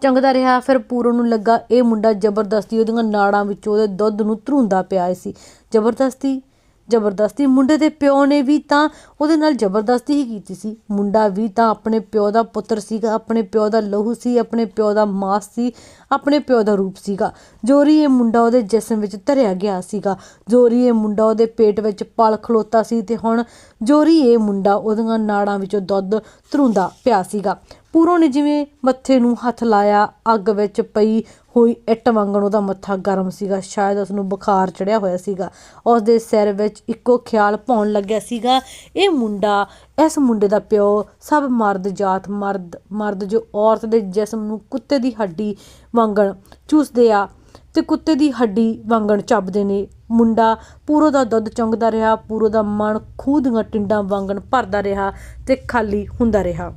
ਚੰਗਦਾ ਰਿਹਾ, ਫਿਰ ਪੂਰੋ ਨੂੰ ਲੱਗਾ, ਇਹ ਮੁੰਡਾ ਜ਼ਬਰਦਸਤੀ ਉਹਦੀਆਂ ਨਾੜਾਂ ਵਿੱਚੋਂ ਉਹਦੇ ਦੁੱਧ ਨੂੰ ਧਰੂੰਦਾ ਪਿਆ ਸੀ। ਜ਼ਬਰਦਸਤੀ ਜ਼ਬਰਦਸਤੀ। ਮੁੰਡੇ ਦੇ ਪਿਓ ਨੇ ਵੀ ਤਾਂ ਉਹਦੇ ਨਾਲ ਜ਼ਬਰਦਸਤੀ ਹੀ ਕੀਤੀ ਸੀ। ਮੁੰਡਾ ਵੀ ਤਾਂ ਆਪਣੇ ਪਿਓ ਦਾ ਪੁੱਤਰ ਸੀਗਾ, ਆਪਣੇ ਪਿਓ ਦਾ ਲਹੂ ਸੀ, ਆਪਣੇ ਪਿਓ ਦਾ ਮਾਸ ਸੀ ਆਪਣੇ ਪਿਓ ਦਾ ਰੂਪ ਸੀਗਾ। ਜੋਰੀ ਇਹ ਮੁੰਡਾ ਉਹਦੇ ਜਿਸਮ ਵਿੱਚ ਧਰਿਆ ਗਿਆ ਸੀਗਾ। ਜੋਰੀ ਇਹ ਮੁੰਡਾ ਉਹਦੇ ਪੇਟ ਵਿੱਚ ਪਲ ਖਲੋਤਾ ਸੀ ਤੇ ਹੁਣ ਜੋਰੀ ਇਹ ਮੁੰਡਾ ਉਹਦੀਆਂ ਨਾੜਾਂ ਵਿੱਚੋਂ ਦੁੱਧ ਧਰੂੰਦਾ ਪਿਆ ਸੀਗਾ। ਪੂਰੋ ਨੇ ਜਿਵੇਂ ਮੱਥੇ ਨੂੰ ਹੱਥ ਲਾਇਆ, ਅੱਗ ਵਿੱਚ ਪਈ ਹੋਈ ਇੱਟ ਵਾਂਗਣ ਉਹਦਾ ਮੱਥਾ ਗਰਮ ਸੀਗਾ। ਸ਼ਾਇਦ ਉਸ ਨੂੰ ਬੁਖਾਰ ਚੜਿਆ ਹੋਇਆ ਸੀਗਾ। ਉਸ ਦੇ ਸਿਰ ਵਿੱਚ ਇੱਕੋ ਖਿਆਲ ਪਾਉਣ ਲੱਗਿਆ ਸੀਗਾ। ਇਹ ਮੁੰਡਾ ਇਸ ਮੁੰਡੇ ਦਾ ਪਿਓ ਸਭ ਮਰਦ ਜਾਤ ਮਰਦ ਮਰਦ ਜੋ ਔਰਤ ਦੇ ਜਿਸਮ ਨੂੰ ਕੁੱਤੇ ਦੀ ਹੱਡੀ ਵਾਂਗਣ ਚੂਸਦੇ ਆ ਤੇ ਕੁੱਤੇ ਦੀ ਹੱਡੀ ਵਾਂਗਣ ਚੱਬਦੇ ਨੇ। ਮੁੰਡਾ ਪੂਰੋ ਦਾ ਦੁੱਧ ਚੁੰਗਦਾ ਰਿਹਾ, ਪੂਰੋ ਦਾ ਮਨ ਖੂਹ ਦੀਆਂ ਟਿੰਡਾਂ ਵਾਂਗਣ ਭਰਦਾ ਰਿਹਾ ਤੇ ਖਾਲੀ ਹੁੰਦਾ ਰਿਹਾ।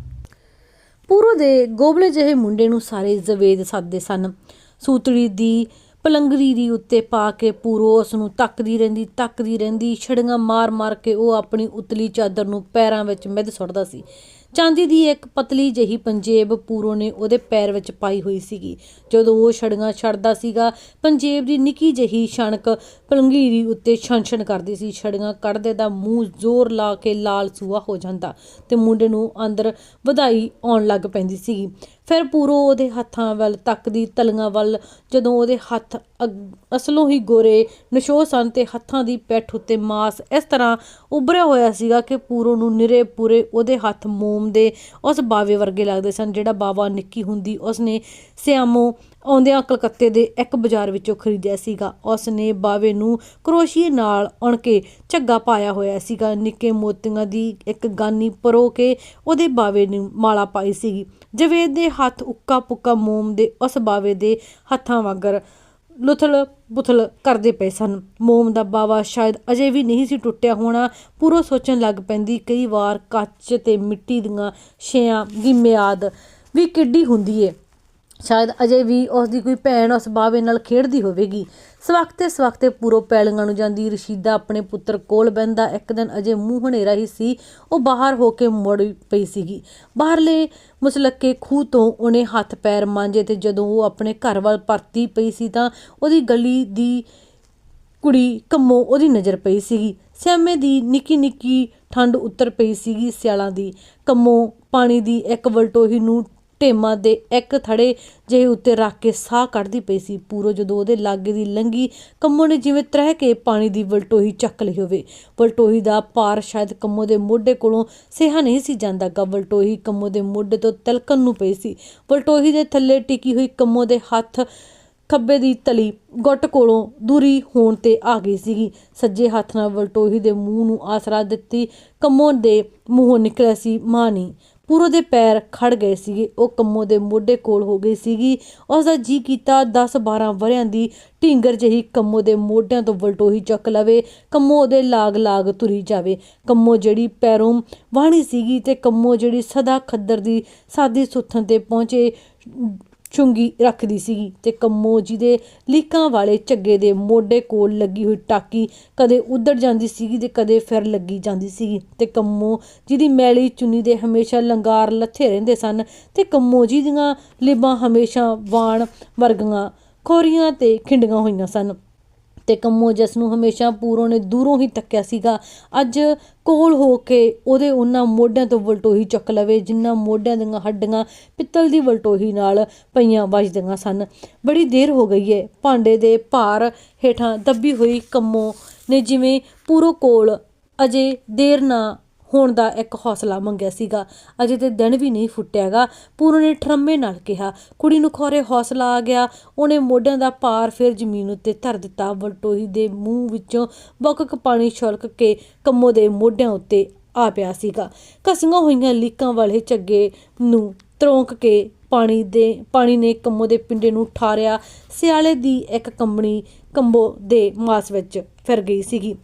ਪੂਰੋ ਦੇ ਗੋਬਲੇ ਜਿਹੇ ਮੁੰਡੇ ਨੂੰ ਸਾਰੇ ਜ਼ਵੇਦ ਸੱਦਦੇ ਸਨ। ਸੂਤੜੀ ਦੀ ਪਲੰਗਰੀ ਦੀ ਉੱਤੇ ਪਾ ਕੇ ਪੂਰੋ ਉਸ ਨੂੰ ਤੱਕਦੀ ਰਹਿੰਦੀ ਤੱਕਦੀ ਰਹਿੰਦੀ, ਛੜੀਆਂ ਮਾਰ ਮਾਰ ਕੇ ਉਹ ਆਪਣੀ ਉਤਲੀ ਚਾਦਰ ਨੂੰ ਪੈਰਾਂ ਵਿੱਚ ਮਿੱਧ ਸੁੱਟਦਾ ਸੀ। ਚਾਂਦੀ ਦੀ ਇੱਕ ਪਤਲੀ ਜਿਹੀ ਪੰਜੇਬ ਪੂਰੋ ਨੇ ਉਹਦੇ ਪੈਰ ਵਿੱਚ ਪਾਈ ਹੋਈ ਸੀਗੀ। ਜਦੋਂ ਉਹ ਛੜੀਆਂ ਛੱਡਦਾ ਸੀਗਾ, ਪੰਜੇਬ ਦੀ ਨਿੱਕੀ ਜਿਹੀ ਛਣਕ ਪਲੰਗੀਰੀ ਉੱਤੇ ਛਣਛਣ ਕਰਦੀ ਸੀ। ਛੜੀਆਂ ਕੱਢਦੇ ਦਾ ਮੂੰਹ ਜ਼ੋਰ ਲਾ ਕੇ ਲਾਲ ਸੂਆ ਹੋ ਜਾਂਦਾ ਤੇ ਮੁੰਡੇ ਨੂੰ ਅੰਦਰ ਵਧਾਈ ਆਉਣ ਲੱਗ ਪੈਂਦੀ ਸੀਗੀ। ਫਿਰ ਪੂਰੋ ਉਹਦੇ ਹੱਥਾਂ ਵੱਲ ਤੱਕਦੀ ਤਲੀਆਂ ਵੱਲ ਜਦੋਂ ਉਹਦੇ ਹੱਥ ਅਸਲੋਂ ਹੀ ਗੋਰੇ ਨਸ਼ੋ ਸਨ ਤੇ ਹੱਥਾਂ ਦੀ ਪਿੱਠ ਉੱਤੇ ਮਾਸ। ਇਸ ਤਰ੍ਹਾਂ ਉਭਰਿਆ ਹੋਇਆ ਸੀਗਾ ਕਿ ਪੂਰੋ ਨੂੰ ਨਿਰੇ ਪੂਰੇ ਉਹਦੇ ਹੱਥ ਮੋਮ ਦੇ ਉਸ ਬਾਵੇ ਵਰਗੇ ਲੱਗਦੇ ਸਨ, ਜਿਹੜਾ ਬਾਵਾ ਨਿੱਕੀ ਹੁੰਦੀ ਉਸਨੇ ਸਿਆਮੋ ਆਉਂਦਿਆਂ ਕਲਕੱਤੇ ਦੇ ਇੱਕ ਬਾਜ਼ਾਰ ਵਿੱਚੋਂ ਖਰੀਦਿਆ ਸੀਗਾ। ਉਸ ਨੇ ਬਾਵੇ ਨੂੰ ਕਰੋਸ਼ੀਏ ਨਾਲ ਉਣ ਕੇ ਝੱਗਾ ਪਾਇਆ ਹੋਇਆ ਸੀਗਾ। ਨਿੱਕੇ ਮੋਤੀਆਂ ਦੀ ਇੱਕ ਗਾਨੀ ਪਰੋ ਕੇ ਉਹਦੇ ਬਾਵੇ ਨੂੰ ਮਾਲਾ ਪਾਈ ਸੀਗੀ। ਜਵੇਦ ਦੇ ਹੱਥ ਉੱਕਾ ਪੁੱਕਾ ਮੋਮ ਦੇ ਉਸ ਬਾਵੇ ਦੇ ਹੱਥਾਂ ਵਾਂਗਰ ਲੁਥਲ ਬੁਥਲ ਕਰਦੇ ਪਏ ਸਨ। ਮੋਮ ਦਾ ਬਾਵਾ ਸ਼ਾਇਦ ਅਜੇ ਵੀ ਨਹੀਂ ਸੀ ਟੁੱਟਿਆ ਹੋਣਾ। ਪੂਰੋ ਸੋਚਣ ਲੱਗ ਪੈਂਦੀ, ਕਈ ਵਾਰ ਕੱਚ ਤੇ ਮਿੱਟੀ ਦੀਆਂ ਛਿਆਂ ਦੀ ਮਿਆਦ ਵੀ ਕਿੱਡੀ ਹੁੰਦੀ ਏ। ਸ਼ਾਇਦ ਅਜੇ ਵੀ ਉਸ ਦੀ ਕੋਈ ਭੈਣ ਉਸ ਬਾਵੇ ਨਾਲ ਖੇਡਦੀ ਹੋਵੇਗੀ। ਸਵਖਤੇ ਸਵਖਤੇ ਪੂਰੋ ਪੈਲੀਆਂ ਨੂੰ ਜਾਂਦੀ ਰਸ਼ੀਦਾ ਆਪਣੇ ਪੁੱਤਰ ਕੋਲ ਬਹਿੰਦਾ ਇੱਕ ਦਿਨ ਅਜੇ ਮੂੰਹ ਹਨੇਰਾ ਹੀ ਸੀ, ਉਹ ਬਾਹਰ ਹੋ ਕੇ ਮੁੜ ਪਈ ਸੀਗੀ। ਬਾਹਰਲੇ ਮੁਸਲੱਕੇ ਖੂਹ ਤੋਂ ਉਹਨੇ ਹੱਥ ਪੈਰ ਮਾਂਜੇ ਤੇ ਜਦੋਂ ਉਹ ਆਪਣੇ ਘਰ ਵੱਲ ਪਰਤੀ ਪਈ ਸੀ ਤਾਂ ਉਹਦੀ ਗਲੀ ਦੀ ਕੁੜੀ ਕੰਮੋ ਉਹਦੀ ਨਜ਼ਰ ਪਈ ਸੀਗੀ। ਸਿਆਮੇ ਦੀ ਨਿੱਕੀ ਨਿੱਕੀ ਠੰਡ ਉੱਤਰ ਪਈ ਸੀਗੀ ਸਿਆਲਾਂ ਦੀ। ਕੰਮੋ ਪਾਣੀ ਦੀ ਇੱਕ ਵਲਟੋਹੀ ਨੂੰ ਢੇਮਾਂ ਦੇ ਇੱਕ ਥੜੇ ਜਿਹੇ ਉੱਤੇ ਰੱਖ ਕੇ ਸਾਹ ਕੱਢਦੀ ਪਈ ਸੀ। ਪੂਰੋ ਜਦੋਂ ਉਹਦੇ ਲਾਗੇ ਦੀ ਲੰਗੀ ਕੰਮੋ ਨੇ ਜਿਵੇਂ ਤਰਹਿ ਕੇ ਪਾਣੀ ਦੀ ਵਲਟੋਹੀ ਚੱਕ ਲਈ ਹੋਵੇ। ਵਲਟੋਹੀ ਦਾ ਪਾਰ ਸ਼ਾਇਦ ਕੰਮੋ ਦੇ ਮੋਢੇ ਕੋਲੋਂ ਸਿਹਾ ਨਹੀਂ ਸੀ ਜਾਂਦਾ ਗਾ। ਵਲਟੋਹੀ ਕੰਮੋ ਦੇ ਮੋਢੇ ਤੋਂ ਤਲਕਣ ਨੂੰ ਪਈ ਸੀ। ਵਲਟੋਹੀ ਦੇ ਥੱਲੇ ਟਿਕੀ ਹੋਈ ਕੰਮੋ ਦੇ ਹੱਥ ਖੱਬੇ ਦੀ ਤਲੀ ਗੁੱਟ ਕੋਲੋਂ ਦੂਰੀ ਹੋਣ ਤੇ ਆ ਗਈ ਸੀਗੀ। ਸੱਜੇ ਹੱਥ ਨਾਲ ਵਲਟੋਹੀ ਦੇ ਮੂੰਹ ਨੂੰ ਆਸਰਾ ਦਿੱਤੀ। ਕੰਮੋ ਦੇ ਮੂੰਹੋਂ ਨਿਕਲਿਆ ਸੀ ਮਾਨੀ ਪੂਰੋ ਦੇ ਪੈਰ ਖੜ ਗਏ ਸੀਗੇ। ਉਹ ਕੰਮੋ ਦੇ ਮੋਢੇ ਕੋਲ ਹੋ ਗਈ ਸੀਗੀ। ਉਸ ਦਾ ਜੀ ਕੀਤਾ 10-12 ਵਰਿਆਂ ਦੀ ਢੀਂਗਰ ਜਿਹੀ ਕੰਮੋ ਦੇ ਮੋਢਿਆਂ ਤੋਂ ਵਲਟੋਹੀ ਚੱਕ ਲਵੇ। ਕੰਮੋ ਉਹਦੇ ਲਾਗ-ਲਾਗ ਤੁਰੀ ਜਾਵੇ। ਕੰਮੋ ਜਿਹੜੀ ਪੈਰੋਂ ਵਾਹਣੀ ਸੀਗੀ ਤੇ ਕੰਮੋ ਜਿਹੜੀ ਸਦਾ ਖੱਦਰ ਦੀ ਸਾਦੀ ਸੁੱਥਣ ਤੇ ਪਹੁੰਚੇ। ਚੁੰਗੀ ਰੱਖਦੀ ਸੀਗੀ ਤੇ ਕੰਮੋ ਜੀ ਦੇ ਲੀਕਾਂ ਵਾਲੇ ਝੱਗੇ ਦੇ ਮੋਢੇ ਕੋਲ ਲੱਗੀ ਹੋਈ ਟਾਕੀ ਕਦੇ ਉੱਧੜ ਜਾਂਦੀ ਸੀਗੀ ਤੇ ਕਦੇ ਫਿਰ ਲੱਗੀ ਜਾਂਦੀ ਸੀਗੀ ਤੇ ਕੰਮੋ ਜਿਹਦੀ ਮੈਲੀ ਚੁੰਨੀ ਦੇ ਹਮੇਸ਼ਾ ਲੰਗਾਰ ਲੱਥੇ ਰਹਿੰਦੇ ਸਨ ਤੇ ਕੰਮੋ ਜੀ ਦੀਆਂ ਲਿਬਾਂ ਹਮੇਸ਼ਾ ਵਾਣ ਵਰਗੀਆਂ ਖੋਰੀਆਂ ਤੇ ਖਿੰਡੀਆਂ ਹੋਈਆਂ ਸਨ। ਤੇ ਕੰਮੋ ਜਿਸ ਨੂੰ ਹਮੇਸ਼ਾ ਪੂਰੋਂ ਨੇ ਦੂਰੋਂ ਹੀ ਤੱਕਿਆ ਸੀਗਾ। ਅੱਜ ਕੋਲ ਹੋ ਕੇ ਉਹਦੇ ਉਹਨਾਂ ਮੋਢਿਆਂ ਤੋਂ ਵਲਟੋਹੀ ਚੱਕ ਲਵੇ, ਜਿੰਨਾ ਮੋਢਿਆਂ ਦੀਆਂ ਹੱਡੀਆਂ ਪਿੱਤਲ ਦੀ ਵਲਟੋਹੀ ਨਾਲ ਪਈਆਂ ਵੱਜਦੀਆਂ ਸਨ। ਬੜੀ ਦੇਰ ਹੋ ਗਈ ਏ। ਭਾਂਡੇ ਦੇ ਭਾਰ ਹੇਠਾਂ ਦੱਬੀ ਹੋਈ ਕੰਮੋ ਨੇ ਜਿਵੇਂ ਪੂਰੋ ਕੋਲ ਅਜੇ ਦੇਰ ਨਾ ਹੋਣ ਦਾ ਇੱਕ ਹੌਸਲਾ ਮੰਗਿਆ ਸੀਗਾ। ਅਜੇ ਤੇ ਦਿਨ ਵੀ ਨਹੀਂ ਫੁੱਟਿਆਗਾ। ਪੂਰੋ ਨੇ ਠਰਮੇ ਨਾਲ ਕਿਹਾ, ਕੁੜੀ ਨੂੰ ਖੋਰੇ ਹੌਸਲਾ ਆ ਗਿਆ। ਉਹਨੇ ਮੋਢਿਆਂ ਦਾ ਭਾਰ ਫਿਰ ਜ਼ਮੀਨ ਉੱਤੇ ਧਰ ਦਿੱਤਾ। ਵਲਟੋਹੀ ਦੇ ਮੂੰਹ ਵਿੱਚੋਂ ਬਕਕ ਪਾਣੀ ਛਲਕ ਕੇ ਕੰਮੋ ਦੇ ਮੋਢਿਆਂ ਉੱਤੇ ਆ ਪਿਆ ਸੀਗਾ। ਕਸੀਆਂ ਹੋਈਆਂ ਲੀਕਾਂ ਵਾਲੇ ਝੱਗੇ ਨੂੰ ਤਰੋਂਕ ਕੇ ਪਾਣੀ ਦੇ, ਪਾਣੀ ਨੇ ਕੰਮੋ ਦੇ ਪਿੰਡੇ ਨੂੰ ਠਾਰਿਆ। ਸਿਆਲੇ ਦੀ ਇੱਕ ਕੰਬਣੀ ਕੰਬੋ ਦੇ ਮਾਸ ਵਿੱਚ ਫਿਰ ਗਈ ਸੀਗੀ।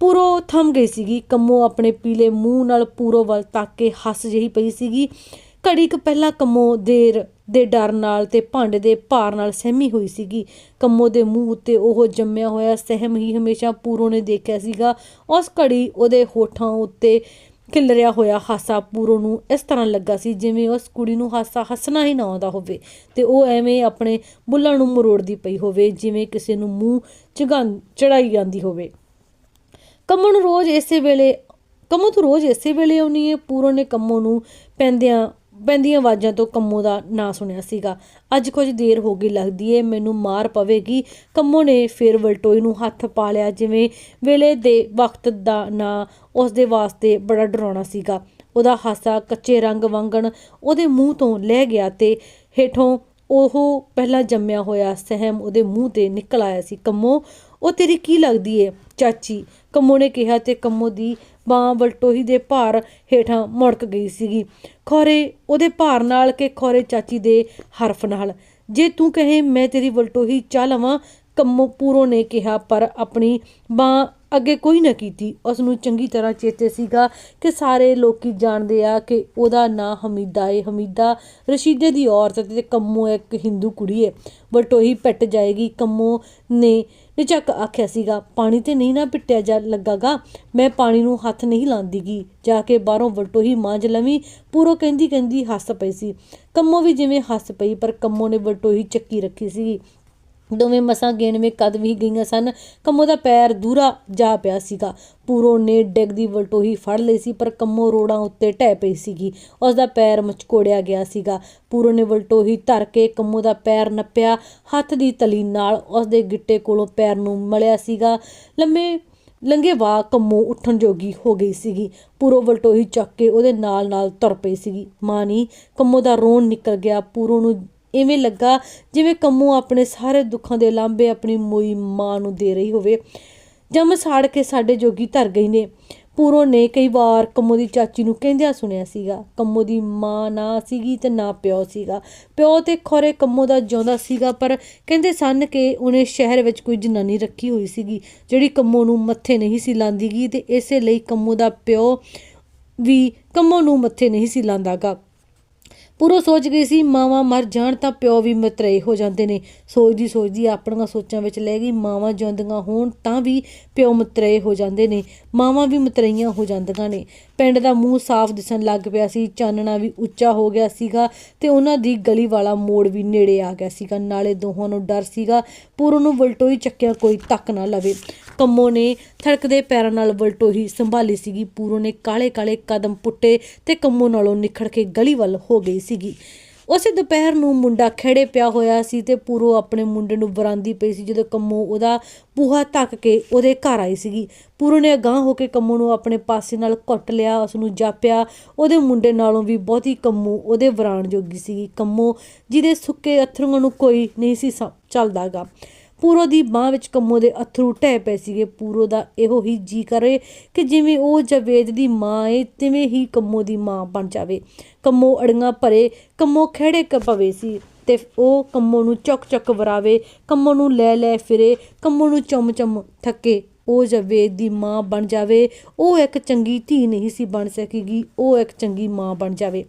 ਪੂਰੋ ਥੰਮ ਗਈ ਸੀਗੀ, ਕੰਮੋ ਆਪਣੇ ਪੀਲੇ ਮੂੰਹ ਨਾਲ ਪੂਰੋ ਵੱਲ ਤੱਕ ਕੇ ਹੱਸ ਜਿਹੀ ਪਈ ਸੀਗੀ। ਘੜੀ ਕੁ ਪਹਿਲਾਂ ਕੰਮੋ ਦੇਰ ਦੇ ਡਰ ਨਾਲ ਤੇ ਭਾਂਡੇ ਦੇ ਭਾਰ ਨਾਲ ਸਹਿਮੀ ਹੋਈ ਸੀਗੀ। ਕੰਮੋ ਦੇ ਮੂੰਹ ਉੱਤੇ ਉਹ ਜੰਮਿਆ ਹੋਇਆ ਸਹਿਮ ਹੀ ਹਮੇਸ਼ਾ ਪੂਰੋ ਨੇ ਦੇਖਿਆ ਸੀਗਾ। ਉਸ ਘੜੀ ਉਹਦੇ ਹੋਠਾਂ ਉੱਤੇ ਖਿਲਰਿਆ ਹੋਇਆ ਹਾਸਾ ਪੂਰੋ ਨੂੰ ਇਸ ਤਰ੍ਹਾਂ ਲੱਗਾ ਸੀ ਜਿਵੇਂ ਉਸ ਕੁੜੀ ਨੂੰ ਹਾਸਾ ਹੱਸਣਾ ਹੀ ਨਾ ਆਉਂਦਾ ਹੋਵੇ ਤੇ ਉਹ ਐਵੇਂ ਆਪਣੇ ਬੁੱਲਾਂ ਨੂੰ ਮਰੋੜਦੀ ਪਈ ਹੋਵੇ, ਜਿਵੇਂ ਕਿਸੇ ਨੂੰ ਮੂੰਹ ਚਗਾਂ ਚੜਾਈ ਜਾਂਦੀ ਹੋਵੇ। ਕੰਮੋ ਨੂੰ ਰੋਜ਼ ਇਸੇ ਵੇਲੇ, ਕੰਮੋ ਤੋਂ ਰੋਜ਼ ਇਸੇ ਵੇਲੇ ਆਉਣੀ ਹੈ ਪੂਰੋ ਨੇ ਕੰਮੋ ਨੂੰ ਪੈਂਦਿਆਂ, ਪੈਂਦੀਆਂ ਆਵਾਜ਼ਾਂ ਤੋਂ ਕੰਮੋ ਦਾ ਨਾਂ ਸੁਣਿਆ ਸੀਗਾ। ਅੱਜ ਕੁਝ ਦੇਰ ਹੋ ਗਈ ਲੱਗਦੀ ਏ, ਮੈਨੂੰ ਮਾਰ ਪਵੇਗੀ। ਕੰਮੋ ਨੇ ਫਿਰ ਵਲਟੋਈ ਨੂੰ ਹੱਥ ਪਾ ਲਿਆ, ਜਿਵੇਂ ਵੇਲੇ ਦੇ ਵਕਤ ਦਾ ਨਾਂ ਉਸ ਦੇ ਵਾਸਤੇ ਬੜਾ ਡਰਾਉਣਾ ਸੀਗਾ। ਉਹਦਾ ਹਾਸਾ ਕੱਚੇ ਰੰਗ ਵਾਂਗਣ ਉਹਦੇ ਮੂੰਹ ਤੋਂ ਲਹਿ ਗਿਆ ਤੇ ਹੇਠੋਂ ਉਹ ਪਹਿਲਾਂ ਜੰਮਿਆ ਹੋਇਆ ਸਹਿਮ ਉਹਦੇ ਮੂੰਹ ਤੇ ਨਿਕਲ ਆਇਆ ਸੀ। ਕੰਮੋ, ਉਹ ਤੇਰੀ ਕੀ ਲੱਗਦੀ ਏ? ਚਾਚੀ। ਕੰਮੋ ਨੇ ਕਿਹਾ ਤੇ ਕੰਮੋ ਦੀ ਬਾਹ ਵਲਟੋਹੀ ਦੇ ਭਾਰ ਹੇਠਾਂ ਮੁੜਕ ਗਈ ਸੀਗੀ। ਖੋਰੇ, ਉਹਦੇ ਭਾਰ ਨਾਲ ਕਿ ਖੋਰੇ ਚਾਚੀ ਦੇ ਹਰਫ ਨਾਲ। ਜੇ ਤੂੰ ਕਹੇ ਮੈਂ ਤੇਰੀ ਵਲਟੋਹੀ ਚਾਹ ਲਵਾਂ, ਕੰਮੋ ਪੂਰੋ ਨੇ ਕਿਹਾ, ਪਰ ਆਪਣੀ ਬਾਹ ਅੱਗੇ ਕੋਈ ਨਾ ਕੀਤੀ। ਉਸ ਨੂੰ ਚੰਗੀ ਤਰ੍ਹਾਂ ਚੇਤੇ ਸੀਗਾ ਕਿ ਸਾਰੇ ਲੋਕੀ ਜਾਣਦੇ ਆ ਕਿ ਉਹਦਾ ਨਾਂ ਹਮੀਦਾ ਏ। ਹਮੀਦਾ ਰਸ਼ੀਦੇ ਦੀ ਔਰਤ ਤੇ ਕੰਮੋ ਇੱਕ ਹਿੰਦੂ ਕੁੜੀ ਏ। ਵਲਟੋਹੀ ਪਿੱਟ ਜਾਏਗੀ। ਕੰਮੋ ਨੇ ਨਿਚੱਕ ਆਖਿਆ ਸੀਗਾ, ਪਾਣੀ ਤੇ ਨਹੀਂ ਨਾ ਪਿੱਟਿਆ ਜਾ ਲੱਗਾਗਾ, ਮੈਂ ਪਾਣੀ ਨੂੰ ਹੱਥ ਨਹੀਂ ਲਾਉਂਦੀਗੀ ਜਾ ਕੇ ਬਾਹਰੋਂ ਵਲਟੋ ਹੀ ਮਾਂਜ ਲਵੀਂ, ਪੂਰੋ ਕਹਿੰਦੀ ਕਹਿੰਦੀ ਹੱਸ ਪਈ ਸੀ। ਕੰਮੋ ਵੀ ਜਿਵੇਂ ਹੱਸ ਪਈ, ਪਰ ਕੰਮੋ ਨੇ ਵਲਟੋ ਹੀ ਚੱਕੀ ਰੱਖੀ ਸੀ ਦੋਵੇਂ ਮਸਾਂ ਗੇਨਵੇਂ ਕਦਮ ਹੀ ਗਈਆਂ ਸਨ। ਕੰਮੋ ਦਾ ਪੈਰ ਦੂਰਾ ਜਾ ਪਿਆ ਸੀਗਾ। ਪੂਰੋ ਨੇ ਡਿੱਗਦੀ ਵਲਟੋਹੀ ਫੜ ਲਈ ਸੀ, ਪਰ ਕੰਮੋ ਰੋੜਾਂ ਉੱਤੇ ਢਹਿ ਪਈ ਸੀਗੀ। ਉਸ ਦਾ ਪੈਰ ਮਚਕੋੜਿਆ ਗਿਆ ਸੀਗਾ। ਪੂਰੋ ਨੇ ਵਲਟੋਹੀ ਧਰ ਕੇ ਕੰਮੋ ਦਾ ਪੈਰ ਨੱਪਿਆ। ਹੱਥ ਦੀ ਤਲੀ ਨਾਲ ਉਸ ਦੇ ਗਿੱਟੇ ਕੋਲੋਂ ਪੈਰ ਨੂੰ ਮਲਿਆ ਸੀਗਾ। ਲੰਮੇ ਲੰਗੇ ਵਾ ਕੰਮੋ ਉੱਠਣ ਜੋਗੀ ਹੋ ਗਈ ਸੀਗੀ। ਪੂਰੋ ਵਲਟੋਹੀ ਚੱਕ ਕੇ ਉਹਦੇ ਨਾਲ ਨਾਲ ਤੁਰ ਪਈ ਸੀਗੀ। ਮਾਂ ਨੀ, ਕੰਮੋ ਦਾ ਰੋਣ ਨਿਕਲ ਗਿਆ। ਪੂਰੋ ਨੂੰ ਇਵੇਂ ਲੱਗਾ ਜਿਵੇਂ ਕੰਮੋ ਆਪਣੇ ਸਾਰੇ ਦੁੱਖਾਂ ਦੇ ਲਾਂਭੇ ਆਪਣੀ ਮੋਈ ਮਾਂ ਨੂੰ ਦੇ ਰਹੀ ਹੋਵੇ। ਜਮ ਸਾੜ ਕੇ ਸਾਡੇ ਜੋਗੀ ਧਰ ਗਈ ਨੇ। ਪੂਰੋਂ ਨੇ ਕਈ ਵਾਰ ਕੰਮੋ ਦੀ ਚਾਚੀ ਨੂੰ ਕਹਿੰਦਿਆਂ ਸੁਣਿਆ ਸੀਗਾ, ਕੰਮੋ ਦੀ ਮਾਂ ਨਾ ਸੀਗੀ ਤੇ ਨਾ ਪਿਓ ਸੀਗਾ। ਪਿਓ ਤੇ ਖੋਰੇ ਕੰਮੋ ਦਾ ਜਿਉਂਦਾ ਸੀਗਾ, ਪਰ ਕਹਿੰਦੇ ਸਨ ਕਿ ਉਹਨੇ ਸ਼ਹਿਰ ਵਿੱਚ ਕੋਈ ਜਨਾਨੀ ਰੱਖੀ ਹੋਈ ਸੀਗੀ, ਜਿਹੜੀ ਕੰਮੋ ਨੂੰ ਮੱਥੇ ਨਹੀਂ ਸੀ ਲਾਂਦੀਗੀ ਤੇ ਇਸੇ ਲਈ ਕੰਮੋ ਦਾ ਪਿਓ ਵੀ ਕੰਮੋ ਨੂੰ ਮੱਥੇ ਨਹੀਂ ਸੀ ਲਾਂਦਾਗਾ। ਪੂਰੋ ਸੋਚ ਗਈ ਸੀ, ਮਾਵਾਂ ਮਰ ਜਾਣ ਤਾਂ ਪਿਓ ਵੀ ਮਤਰੇਈ ਹੋ ਜਾਂਦੇ ਨੇ। ਸੋਚਦੀ ਸੋਚਦੀ ਆਪਣੀਆਂ ਸੋਚਾਂ ਵਿੱਚ ਲੈ ਗਈ, ਮਾਵਾਂ ਜਿਉਂਦੀਆਂ ਹੋਣ ਤਾਂ ਵੀ ਪਿਓ ਮਤਰੇਏ ਹੋ ਜਾਂਦੇ ਨੇ। ਮਾਵਾਂ ਵੀ ਮਤਰਈਆਂ ਹੋ ਜਾਂਦੀਆਂ ਨੇ। ਪਿੰਡ ਦਾ ਮੂੰਹ ਸਾਫ਼ ਦਿਸਣ ਲੱਗ ਪਿਆ ਸੀ, ਚਾਨਣਾ ਵੀ ਉੱਚਾ ਹੋ ਗਿਆ ਸੀਗਾ ਤੇ ਉਹਨਾਂ ਦੀ ਗਲੀ ਵਾਲਾ ਮੋੜ ਵੀ ਨੇੜੇ ਆ ਗਿਆ ਸੀਗਾ। ਨਾਲੇ ਦੋਹਾਂ ਨੂੰ ਡਰ ਸੀਗਾ ਪੂਰੋ ਨੂੰ ਵਲਟੋਈ ਚੱਕਿਆ ਕੋਈ ਤੱਕ ਨਾ ਲਵੇ। ਕੰਮੋ ਨੇ ਥੜਕਦੇ ਪੈਰਾਂ ਨਾਲ ਵਲਟੋਹੀ ਸੰਭਾਲੀ ਸੀਗੀ। ਪੂਰੋ ਨੇ ਕਾਲੇ ਕਾਲੇ ਕਦਮ ਪੁੱਟੇ ਤੇ ਕੰਮੋ ਨਾਲੋਂ ਨਿਖੜ ਕੇ ਗਲੀ ਵੱਲ ਹੋ ਗਈ ਸੀਗੀ। ਉਸੇ ਦੁਪਹਿਰ ਨੂੰ ਮੁੰਡਾ ਖੜੇ ਪਿਆ ਹੋਇਆ ਸੀ ਤੇ ਪੂਰੋ ਆਪਣੇ ਮੁੰਡੇ ਨੂੰ ਬਰਾਂਦੀ ਪਈ ਸੀ ਜਦੋਂ ਕੰਮੋ ਉਹਦਾ ਪੂਹਾ ਧੱਕ ਕੇ ਉਹਦੇ ਘਰ ਆਈ ਸੀਗੀ। ਪੂਰੋ ਨੇ ਅਗਾਂਹ ਹੋ ਕੇ ਕੰਮੋ ਨੂੰ ਆਪਣੇ ਪਾਸੇ ਨਾਲ ਘੁੱਟ ਲਿਆ ਉਸ ਨੂੰ ਜਾਪਿਆ। ਉਹਦੇ ਮੁੰਡੇ ਨਾਲੋਂ ਵੀ ਬਹੁਤੀ ਕੰਮੋ ਉਹਦੇ ਵਰਾਣ ਜੋਗੀ ਸੀਗੀ। ਕੰਮੋ ਜਿਹਦੇ ਸੁੱਕੇ ਅਥਰੂਆਂ ਨੂੰ ਕੋਈ ਨਹੀਂ ਸੀ ਸਮ- ਚੱਲਦਾਗਾ। ਪੂਰੋ ਦੀ ਬਾਹ ਵਿੱਚ ਕੰਮੋ ਦੇ ਅਥਰੂ ਢਹਿ ਪਏ ਸੀਗੇ। ਪੂਰੋ ਦਾ ਇਹੋ ਹੀ ਜੀ ਕਰੇ ਕਿ ਜਿਵੇਂ ਉਹ ਜਵੇਦ ਦੀ ਮਾਂ ਏ, ਤਿਵੇਂ ਹੀ ਕੰਮੋ ਦੀ ਮਾਂ ਬਣ ਜਾਵੇ। ਕੰਮੋ ਅੜੀਆਂ ਭਰੇ, ਕੰਮੋ ਖੜੇ ਕ ਪਵੇ ਸੀ ਤੇ ਉਹ ਕੰਮੋ ਨੂੰ ਚੁੱਕ ਚੁੱਕ ਵਰਾਵੇ, ਕੰਮੋ ਨੂੰ ਲੈ ਲੈ ਫਿਰੇ, ਕੰਮੋ ਨੂੰ ਚੁੰਮ ਚੁੰਮ ਥੱਕੇ। ਉਹ ਜਵੇਦ ਦੀ ਮਾਂ ਬਣ ਜਾਵੇ, ਉਹ ਇੱਕ ਚੰਗੀ ਧੀ ਨਹੀਂ ਸੀ ਬਣ ਸਕੇਗੀ, ਉਹ ਇੱਕ ਚੰਗੀ ਮਾਂ ਬਣ ਜਾਵੇ।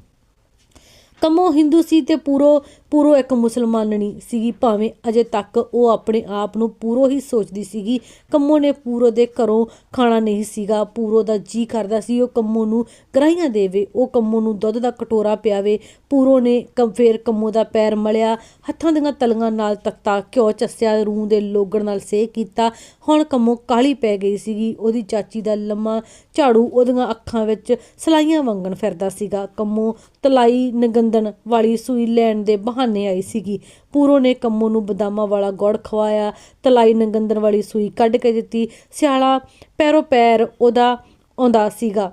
ਕੰਮੋ ਹਿੰਦੂ ਸੀ ਤੇ ਪੂਰੋ ਪੂਰੋ ਇੱਕ ਮੁਸਲਮਾਨਣੀ ਸੀਗੀ। ਭਾਵੇਂ ਅਜੇ ਤੱਕ ਉਹ ਆਪਣੇ ਆਪ ਨੂੰ ਪੂਰੋ ਹੀ ਸੋਚਦੀ ਸੀਗੀ, ਕੰਮੋ ਨੇ ਪੂਰੋ ਦੇ ਘਰੋਂ ਖਾਣਾ ਨਹੀਂ ਸੀਗਾ। ਪੂਰੋ ਦਾ ਜੀ ਕਰਦਾ ਸੀ, ਉਹ ਕੰਮੋ ਨੂੰ ਗਰਾਈਆਂ ਦੇਵੇ। ਉਹ ਕੰਮੋ ਨੂੰ ਦੁੱਧ ਦਾ ਕਟੋਰਾ ਪਿਆਵੇ। ਪੂਰੋ ਨੇ ਕੰ, ਫੇਰ ਕੰਮੋ ਦਾ ਪੈਰ ਮਲਿਆ, ਹੱਥਾਂ ਦੀਆਂ ਤਲੀਆਂ ਨਾਲ ਤਖਤਾ ਘਿਓ ਚੱਸਿਆ ਰੂਹ ਦੇ ਲੋਗਣ ਨਾਲ ਸੇਕ ਕੀਤਾ। ਹੁਣ ਕੰਮੋ ਕਾਲੀ ਪੈ ਗਈ ਸੀਗੀ। ਉਹਦੀ ਚਾਚੀ ਦਾ ਲੰਮਾ ਝਾੜੂ ਉਹਦੀਆਂ ਅੱਖਾਂ ਵਿੱਚ ਸਲਾਈਆਂ ਵੰਗਣ ਫਿਰਦਾ ਸੀਗਾ। ਕੰਮੋ ਤਲਾਈ ਨਗੰਦਨ ਵਾਲੀ ਸੂਈ ਲੈਣ ਦੇ ਬਹਾਨੇ ਆਈ ਸੀਗੀ। ਪੂਰੋ ਨੇ ਕੰਮੋ ਨੂੰ ਬਦਾਮਾਂ ਵਾਲਾ ਗੁੜ ਖਵਾਇਆ, ਤਲਾਈ ਨਗੰਦਨ ਵਾਲੀ ਸੂਈ ਕੱਢ ਕੇ ਦਿੱਤੀ। ਸਿਆਲਾ ਪੈਰੋ ਪੈਰ ਉਹਦਾ ਆਉਂਦਾ ਸੀਗਾ।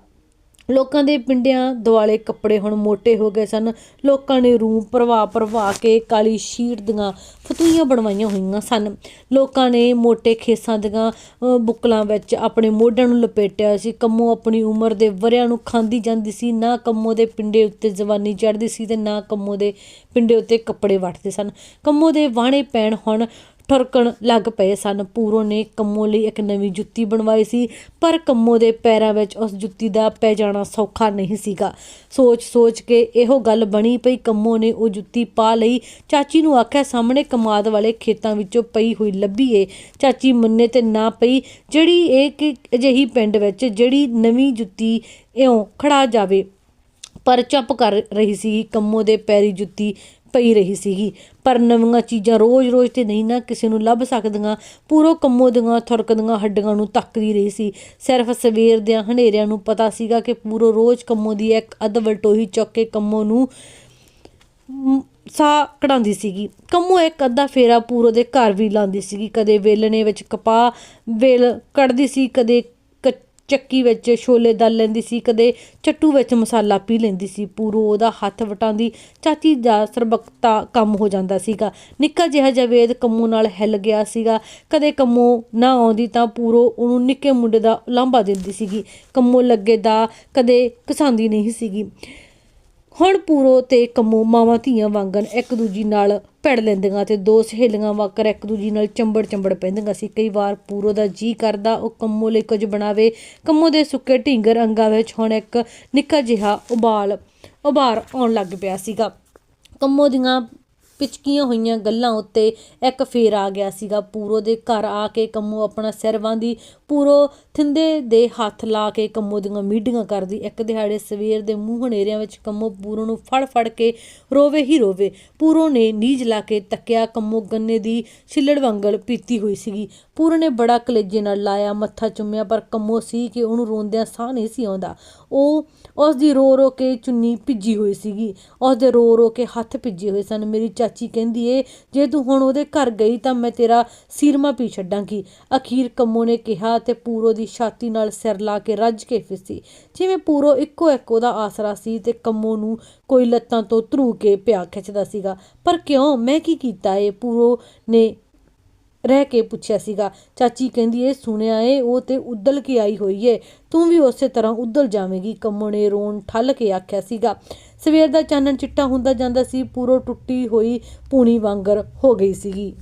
ਲੋਕਾਂ ਦੇ ਪਿੰਡਿਆਂ ਦੁਆਲੇ ਕੱਪੜੇ ਹੁਣ ਮੋٹے ਹੋ ਗਏ ਸਨ। ਲੋਕਾਂ ਨੇ ਰੂਮ ਪ੍ਰਵਾ ਪ੍ਰਵਾ ਕੇ ਕਾਲੀ ਸ਼ੀਟ ਦੀਆਂ ਫਤੂਈਆਂ ਬਣਵਾਈਆਂ ਹੋਈਆਂ ਸਨ। ਲੋਕਾਂ ਨੇ ਮੋٹے ਖੇਸਾਂ ਦੀਆਂ ਬੁੱਕਲਾਂ ਵਿੱਚ ਆਪਣੇ ਮੋਢਿਆਂ ਨੂੰ ਲਪੇਟਿਆ ਸੀ। ਕੰਮੋਂ ਆਪਣੀ ਉਮਰ ਦੇ ਵਰਿਆਂ ਨੂੰ ਖਾਂਦੀ ਜਾਂਦੀ ਸੀ। ਨਾ ਕੰਮੋਂ ਦੇ ਪਿੰਡੇ ਉੱਤੇ ਜਵਾਨੀ ਚੜ੍ਹਦੀ ਸੀ ਤੇ ਨਾ ਕੰਮੋਂ ਦੇ ਪਿੰਡੇ ਉੱਤੇ ਕੱਪੜੇ ਵਟਦੇ ਸਨ। ਕੰਮੋ ਦੇ ਵਾਹਣੇ ਪੈਣ ਹੁਣ ਠੁਰਕਣ ਲੱਗ ਪਏ ਸਨ। ਪੂਰੋ ਨੇ ਕੰਮੋ ਲਈ ਇੱਕ ਨਵੀਂ ਜੁੱਤੀ ਬਣਵਾਈ ਸੀ, ਪਰ ਕੰਮੋ ਦੇ ਪੈਰਾਂ ਵਿੱਚ ਉਸ ਜੁੱਤੀ ਦਾ ਪੈ ਜਾਣਾ ਸੌਖਾ ਨਹੀਂ ਸੀਗਾ। ਸੋਚ ਸੋਚ ਕੇ ਇਹੋ ਗੱਲ ਬਣੀ ਪਈ, ਕੰਮੋ ਨੇ ਉਹ ਜੁੱਤੀ ਪਾ ਲਈ। ਚਾਚੀ ਨੂੰ ਆਖਿਆ, ਸਾਹਮਣੇ ਕਮਾਦ ਵਾਲੇ ਖੇਤਾਂ ਵਿੱਚੋਂ ਪਈ ਹੋਈ ਲੱਭੀ ਏ। ਚਾਚੀ ਮੰਨੇ ਤੇ ਨਾ ਪਈ, ਜਿਹੜੀ ਇਹ ਕਿ ਅਜਿਹੀ ਪਿੰਡ ਵਿੱਚ ਜਿਹੜੀ ਨਵੀਂ ਜੁੱਤੀ ਇਉਂ ਖੜਾ ਜਾਵੇ। ਪਰ ਚੁੱਪ ਕਰ ਰਹੀ ਸੀ। ਕੰਮੋ ਦੇ ਪੈਰੀ ਜੁੱਤੀ ਪਈ ਰਹੀ ਸੀਗੀ। ਪਰ ਨਵੀਆਂ ਚੀਜ਼ਾਂ ਰੋਜ਼-ਰੋਜ਼ ਤੇ ਨਹੀਂ ਨਾ ਕਿਸੇ ਨੂੰ ਲੱਭ ਸਕਦੀਆਂ। ਪੂਰੋ ਕੰਮੋ ਦੀਆਂ ਥੁਰਕਦੀਆਂ ਹੱਡੀਆਂ ਨੂੰ ਤੱਕਦੀ ਰਹੀ ਸੀ। ਸਿਰਫ ਸਵੇਰ ਦੇ ਹਨੇਰਿਆਂ ਨੂੰ ਪਤਾ ਸੀਗਾ ਕਿ ਪੂਰੋ ਰੋਜ਼ ਕੰਮੋ ਦੀ ਇੱਕ ਅੱਧ ਵਲਟੋਹੀ ਚੁੱਕ ਕੇ ਕੰਮੋ ਨੂੰ ਮ, ਸਾਹ ਕਢਾਉਂਦੀ ਸੀਗੀ। ਕੰਮੋ ਇੱਕ ਅੱਧਾ ਫੇਰਾ ਪੂਰੋ ਦੇ ਘਰ ਵੀ ਲਾਉਂਦੀ ਸੀਗੀ। ਕਦੇ ਵੇਲਣੇ ਵਿੱਚ ਕਪਾਹ ਵੇਲ ਕੱਢਦੀ ਸੀ ਕਦੇ ਚੱਕੀ ਵਿੱਚ ਛੋਲੇ ਦਲ ਲੈਂਦੀ ਸੀ, ਕਦੇ ਚੱਟੂ ਵਿੱਚ ਮਸਾਲਾ ਪੀ ਲੈਂਦੀ ਸੀ। ਪੂਰੋ ਉਹਦਾ ਹੱਥ ਵਟਾਉਂਦੀ ਚਾਚੀ ਦਾ ਸਰਬਕਤਾ ਕੰਮ ਹੋ ਜਾਂਦਾ ਸੀਗਾ। ਨਿੱਕਾ ਜਿਹਾ ਜਵੇਦ ਕੰਮੋ ਨਾਲ ਹਿੱਲ ਗਿਆ ਸੀਗਾ। ਕਦੇ ਕੰਮੋ ਨਾ ਆਉਂਦੀ ਤਾਂ ਪੂਰੋ ਉਹਨੂੰ ਨਿੱਕੇ ਮੁੰਡੇ ਦਾ ਲਾਂਭਾ ਦਿੰਦੀ ਸੀਗੀ। ਕੰਮੋ ਲੱਗੇ ਦਾ ਕਦੇ ਕਸਾਂਦੀ ਨਹੀਂ ਸੀਗੀ। ਹੁਣ ਪੂਰੋ ਤੇ ਕੰਮੋ ਮਾਵਾਂ ਧੀਆਂ ਵਾਂਗਣ ਇੱਕ ਦੂਜੀ ਨਾਲ ਭਿੜ ਲੈਂਦੀਆਂ ਤੇ ਦੋ ਸਹੇਲੀਆਂ ਵਾਕਰ ਇੱਕ ਦੂਜੀ ਨਾਲ ਚੰਬੜ ਚੰਬੜ ਪੈਂਦੀਆਂ ਸੀ। ਕਈ ਵਾਰ ਪੂਰੋ ਦਾ ਜੀ ਕਰਦਾ, ਉਹ ਕੰਮੋ ਲਈ ਕੁਝ ਬਣਾਵੇ। ਕੰਮੋ ਦੇ ਸੁੱਕੇ ਢੀਂਗਰ ਅੰਗਾਂ ਵਿੱਚ ਹੁਣ ਇੱਕ ਨਿੱਕਾ ਜਿਹਾ ਉਬਾਲ ਉਬਾਰ ਆਉਣ ਲੱਗ ਪਿਆ ਸੀਗਾ। ਕੰਮੋ ਦੀਆਂ ਪਿਚਕੀਆਂ ਹੋਈਆਂ ਗੱਲਾਂ ਉੱਤੇ ਇੱਕ ਫੇਰ ਆ ਗਿਆ ਸੀਗਾ। ਪੂਰੋ ਦੇ ਘਰ ਆ ਕੇ ਕੰਮੋ ਆਪਣਾ ਸਿਰ ਵਾਂਦੀ ਪੂਰੋ ਥਿੰਦੇ ਦੇ ਹੱਥ ਲਾ ਕੇ ਕੰਮੋ ਦੀਆਂ ਮੀਡੀਆਂ ਕਰਦੀ। ਇੱਕ ਦਿਹਾੜੇ ਸਵੇਰ ਦੇ ਮੂੰਹ ਹਨੇਰਿਆਂ ਵਿੱਚ ਕੰਮੋ ਪੂਰੋ ਨੂੰ ਫੜ ਫੜ ਕੇ ਰੋਵੇ ਹੀ ਰੋਵੇ। ਪੂਰੋ ਨੇ ਨੀਜ ਲਾ ਕੇ ਤੱਕਿਆ ਕੰਮੋ ਗੰਨੇ ਦੀ ਛਿੱਲੜ ਵਾਂਗਲ ਪੀਤੀ ਹੋਈ ਸੀਗੀ। ਪੂਰੋ ਨੇ ਬੜਾ ਕਲੇਜੇ ਨਾਲ ਲਾਇਆ, ਮੱਥਾ ਚੁੰਮਿਆ, ਪਰ ਕੰਮੋ ਸੀ ਕਿ ਉਹਨੂੰ ਰੋਂਦਿਆਂ ਸਾਹ ਨਹੀਂ ਸੀ ਆਉਂਦਾ। ਉਹ ਉਸ ਦੀ ਰੋ ਰੋ ਕੇ ਚੁੰਨੀ ਭਿੱਜੀ ਹੋਈ ਸੀਗੀ। ਉਸ ਦੇ ਰੋ ਰੋ ਕੇ ਹੱਥ ਭਿੱਜੇ ਹੋਏ ਸਨ। ਮੇਰੀ ਚਾਚੀ ਕਹਿੰਦੀ ਏ, ਜੇ ਤੂੰ ਹੁਣ ਉਹਦੇ ਘਰ ਗਈ ਤਾਂ ਮੈਂ ਤੇਰਾ ਸੀਰਮਾ ਪੀ ਛੱਡਾਂਗੀ। ਅਖੀਰ ਕੰਮੋ ਨੇ ਕਿਹਾ ਤੇ ਪੂਰੋ ਦੀ ਛਾਤੀ ਨਾਲ ਸਿਰ ਲਾ ਕੇ ਰੱਜ ਕੇ ਫਿੱਸੀ। ਜਿਵੇਂ ਪੂਰੋ ਇੱਕੋ ਇੱਕ ਉਹਦਾ ਆਸਰਾ ਸੀ ਤੇ ਕੰਮੋ ਨੂੰ ਕੋਈ ਲੱਤਾਂ ਤੋਂ ਧਰੂ ਕੇ ਪਿਆ ਖਿੱਚਦਾ ਸੀਗਾ। ਪਰ ਕਿਉਂ? ਮੈਂ ਕੀ ਕੀਤਾ? ਏ ਪੂਰੋ ਨੇ ਰਹਿ ਕੇ ਪੁੱਛਿਆ ਸੀਗਾ। ਚਾਚੀ ਕਹਿੰਦੀ ਏ ਸੁਣਿਆ ਏ, ਉਹ ਤੇ ਉਦਲ ਕੇ ਆਈ ਹੋਈ ਏ। ਤੂੰ ਵੀ ਉਸੇ ਤਰ੍ਹਾਂ ਉਦਲ ਜਾਵੇਂਗੀ। ਕੰਮੋ ਨੇ ਰੋਣ ਠੱਲ ਕੇ ਆਖਿਆ ਸੀਗਾ। ਸਵੇਰ ਦਾ ਚਾਨਣ ਚਿੱਟਾ ਹੁੰਦਾ ਜਾਂਦਾ ਸੀ, ਪੂਰੋ ਟੁੱਟੀ ਹੋਈ ਪੂਣੀ ਵਾਂਗਰ ਹੋ ਗਈ ਸੀਗੀ।